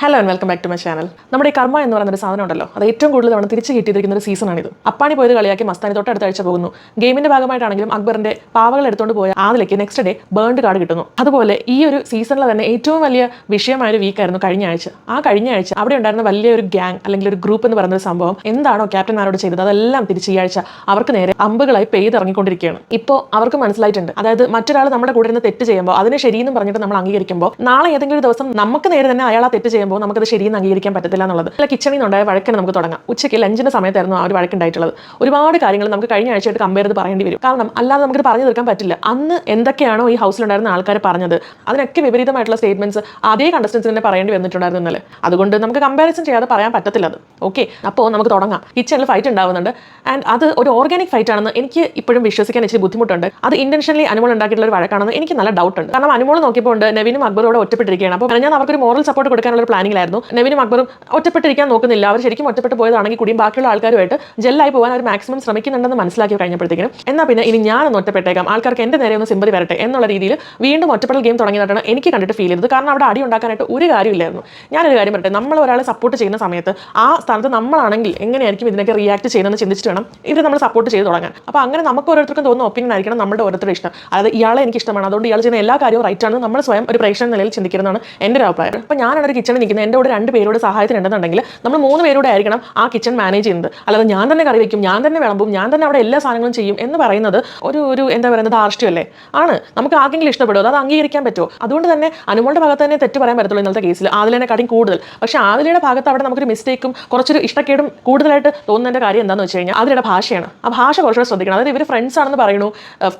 Hello and welcome back to my channel നമ്മുടെ ഈ കർമ്മ എന്ന് പറയുന്ന ഒരു സാധനം ഉണ്ടല്ലോ. അത് ഏറ്റവും കൂടുതൽ തവണ തിരിച്ച് കിട്ടിയിരിക്കുന്ന ഒരു സീസണാണിത്. അപ്പാണി പോയത് കളിയാക്കി മസ്താനി തൊട്ട് അടുത്ത ആഴ്ച പോകുന്നു. ഗെയിമിന്റെ ഭാഗമായിട്ടാണെങ്കിലും അക്ബറിന്റെ പാവകൾ എടുത്തുകൊണ്ട് പോയ ആദിലേക്ക് നെക്സ്റ്റ് ഡേ ബേൺഡ് കാർഡ് കിട്ടുന്നു. അതുപോലെ ഈ ഒരു സീസണിൽ തന്നെ ഏറ്റവും വലിയ വിഷയമായ ഒരു വീക്കായിരുന്നു കഴിഞ്ഞ ആഴ്ച. ആ കഴിഞ്ഞ ആഴ്ച അവിടെ ഉണ്ടായിരുന്ന വലിയ ഒരു ഗ്യാങ് അല്ലെങ്കിൽ ഒരു ഗ്രൂപ്പ് എന്ന് പറയുന്ന ഒരു സംഭവം എന്താണോ ക്യാപ്റ്റന്മാരോട് ചെയ്തത്? അതെല്ലാം തിരിച്ച് ഈ ആഴ്ച അവർക്ക് നേരെ അമ്പുകളായി പെയ്തിറങ്ങിക്കൊണ്ടിരിക്കുകയാണ് ഇപ്പോൾ അവർക്ക് മനസ്സിലായിട്ടുണ്ട്. അതായത് മറ്റൊരാൾ നമ്മുടെ കൂടെ ഇരുന്ന് തെറ്റ് ചെയ്യുമ്പോൾ അതിനെ ശരിയെന്ന് പറഞ്ഞിട്ട് നമ്മൾ അംഗീകരിക്കുമ്പോൾ നാളെ ഏതെങ്കിലും ദിവസം നമുക്ക് നേരെ തന്നെ അയാൾ ആ തെറ്റ് ചെയ്യുമ്പോൾ നമുക്കത് ശരിയെന്ന് അംഗീകരിക്കാൻ പറ്റത്തില്ല എന്നുള്ളത്. അല്ല കിച്ചണിൽ നിന്നുണ്ടായ വഴക്കിന് നമുക്ക് തുടങ്ങാം. ഉച്ചയ്ക്ക് ലഞ്ചിന്റെ സമയത്തായിരുന്നു ആ ഒരു വഴക്കുണ്ടായിട്ടുള്ളത്. ഒരുപാട് കാര്യങ്ങൾ നമുക്ക് കഴിഞ്ഞ ആഴ്ചയായിട്ട് കമ്പയർ ചെയ്ത് പറയേണ്ടി വരും. കാരണം അല്ലാതെ നമുക്ക് പറഞ്ഞു തീർക്കാൻ പറ്റില്ല. അന്ന് എന്തൊക്കെയാണോ ഈ ഹൗസിലുണ്ടായിരുന്ന ആൾക്കാർ പറഞ്ഞത്. അതിനൊക്കെ വിപരീതമായിട്ടുള്ള സ്റ്റേറ്റ്മെന്റ്സ് അതേ കണ്ടസ്റ്റൻസ് തന്നെ പറയേണ്ടി വന്നിട്ടുണ്ടായിരുന്നു ഇന്നലെ. അതുകൊണ്ട് നമുക്ക് കമ്പാരിസൺ ചെയ്യാതെ പറയാൻ പറ്റത്തില്ല അത്. ഓക്കെ അപ്പോൾ നമുക്ക് തുടങ്ങാം. കിച്ചണിൽ ഫൈറ്റ് ഉണ്ടാവുന്നുണ്ട്. ആൻഡ് അത് ഒരു ഓർഗാനിക് ഫൈറ്റ് ആണെന്ന് എനിക്ക് ഇപ്പോഴും വിശ്വസിക്കാൻ ഇച്ചിരി ബുദ്ധിമുട്ടുണ്ട്. അത് ഇന്റൻഷനലി അനുമോൾ ഉണ്ടാക്കിയിട്ടുള്ള ഒരു വഴക്കാണെന്ന് എനിക്ക് നല്ല ഡൗട്ട് ഉണ്ട്. കാരണം അനുമോൾ നോക്കിയപ്പോൾ ഉണ്ട് നവീനും അക്ബറും ഇവിടെ ഒറ്റപ്പെട്ടിരിക്കുകയാണ്. അപ്പോൾ ഞാൻ അവർക്കൊരു മോറൽ സപ്പോർട്ട് കൊടുക്കാനുള്ള ഒരു പ്ലാനിങ്ങിലായിരുന്നു. നവീനും അക്ബറും ഒറ്റപ്പെട്ടിരിക്കാൻ നോക്കുന്നില്ല. അവർ ശരിക്കും ഒറ്റപ്പെട്ട് പോയതാണെങ്കിൽ കൂടിയും ബാക്കിയുള്ള ആൾക്കാരുമായിട്ട് ജെല്ലായി പോകാൻ അവർ മാക്സിമം ശ്രമിക്കുന്നുണ്ടെന്ന് മനസ്സിലാക്കി കഴിഞ്ഞപ്പോഴത്തേക്കും എന്നാൽ പിന്നെ ഇനി ഞാനൊന്ന് ഒറ്റപ്പെട്ടേക്കാം. ആൾക്കാർക്ക് എന്റെ നേരെ ഒന്ന് സിമ്പതി വരട്ടെ എന്നുള്ള രീതിയിൽ വീണ്ടും ഒറ്റപ്പെടൽ ഗെയിം തുടങ്ങിയതായിട്ടാണ് എനിക്ക് കണ്ടിട്ട് ഫീൽ ചെയ്തത്. കാരണം അവിടെ അടി ഉണ്ടാക്കാനായിട്ട് ഒരു കാര്യമില്ലായിരുന്നു. ഞാനൊരു കാര്യം പറയട്ടെ നമ്മൾ ഒരാളെ സപ്പോർട്ട് ചെയ്യുന്ന സമയത്ത് ആ സ്ഥാനത്ത് നമ്മളാണെങ്കിൽ എങ്ങനെയായിരിക്കും ഇതിനൊക്കെ റിയാക്ട് ചെയ്യുന്നതെന്ന് ചിന്തിച്ചിട്ട് വേണം ഇവർ നമ്മൾ സപ്പോർട്ട് ചെയ്ത് തുടങ്ങാൻ. അപ്പോൾ അങ്ങനെ നമുക്ക് ഓരോരുത്തർക്കും തോന്നുന്ന ഒപ്പീനിയൻ ആയിരിക്കണം നമ്മുടെ ഓരോരുത്തരുടെ ഇഷ്ടം. അതായത് ഇയാളെ എനിക്ക് ഇഷ്ടമാണ്. അതുകൊണ്ട് ഇയാൾ ചെയ്യുന്ന എല്ലാ കാര്യവും റൈറ്റ് ആണ്. നമ്മൾ സ്വയം ഒരു പ്രേക്ഷകൻ നിലയിൽ ചിന്തിക്കുന്നതാണ് എന്റെ ഒരു അഭിപ്രായം. അപ്പോൾ ഞാനാണ് ഒരു കിച്ചണിൽ നിൽക്കുന്നത് എന്റെ കൂടെ രണ്ട് പേരോട് സഹായത്തിനുണ്ടെന്നുണ്ടെങ്കിൽ നമ്മൾ മൂന്ന് പേരോടെ ആയിരിക്കണം ആ കിച്ചൺ മാനേജ് ചെയ്യുന്നത്. അല്ലാതെ ഞാൻ തന്നെ കറി വയ്ക്കും ഞാൻ തന്നെ വിളമ്പും ഞാൻ തന്നെ അവിടെ എല്ലാ സാധനങ്ങളും ചെയ്യും എന്ന് പറയുന്നത് ഒരു ഒരു എന്താ പറയുന്നത് ധാർഷ്ട്യമല്ലേ? ആണ്. നമുക്ക് ആർക്കെങ്കിലും ഇഷ്ടപ്പെടുമോ? അത് അംഗീകരിക്കാൻ പറ്റുമോ? അതുകൊണ്ട് തന്നെ അനുമോളുടെ ഭാഗത്ത് തന്നെ തെറ്റ് പറയാൻ പറ്റത്തുള്ളൂ ഇന്നത്തെ കേസിൽ ആദിലിനെക്കാട്ടിയും കൂടുതൽ. പക്ഷേ ആദിലയുടെ ഭാഗത്ത് അവിടെ നമുക്കൊരു മിസ്റ്റേക്കും കുറച്ചൊരു ഇഷ്ടക്കേടും കൂടുതലായിട്ട് തോന്നുന്നതിന്റെ കാര്യം എന്താണെന്ന് വെച്ച് കഴിഞ്ഞാൽ അതിലയുടെ ഭാഷയാണ്. ആ ഭാഷ കുറച്ചുകൂടെ ശ്രദ്ധിക്കണം. അതായത് ഇവർ ഫ്രണ്ട്സ് ആണെന്ന് പറയുന്നു.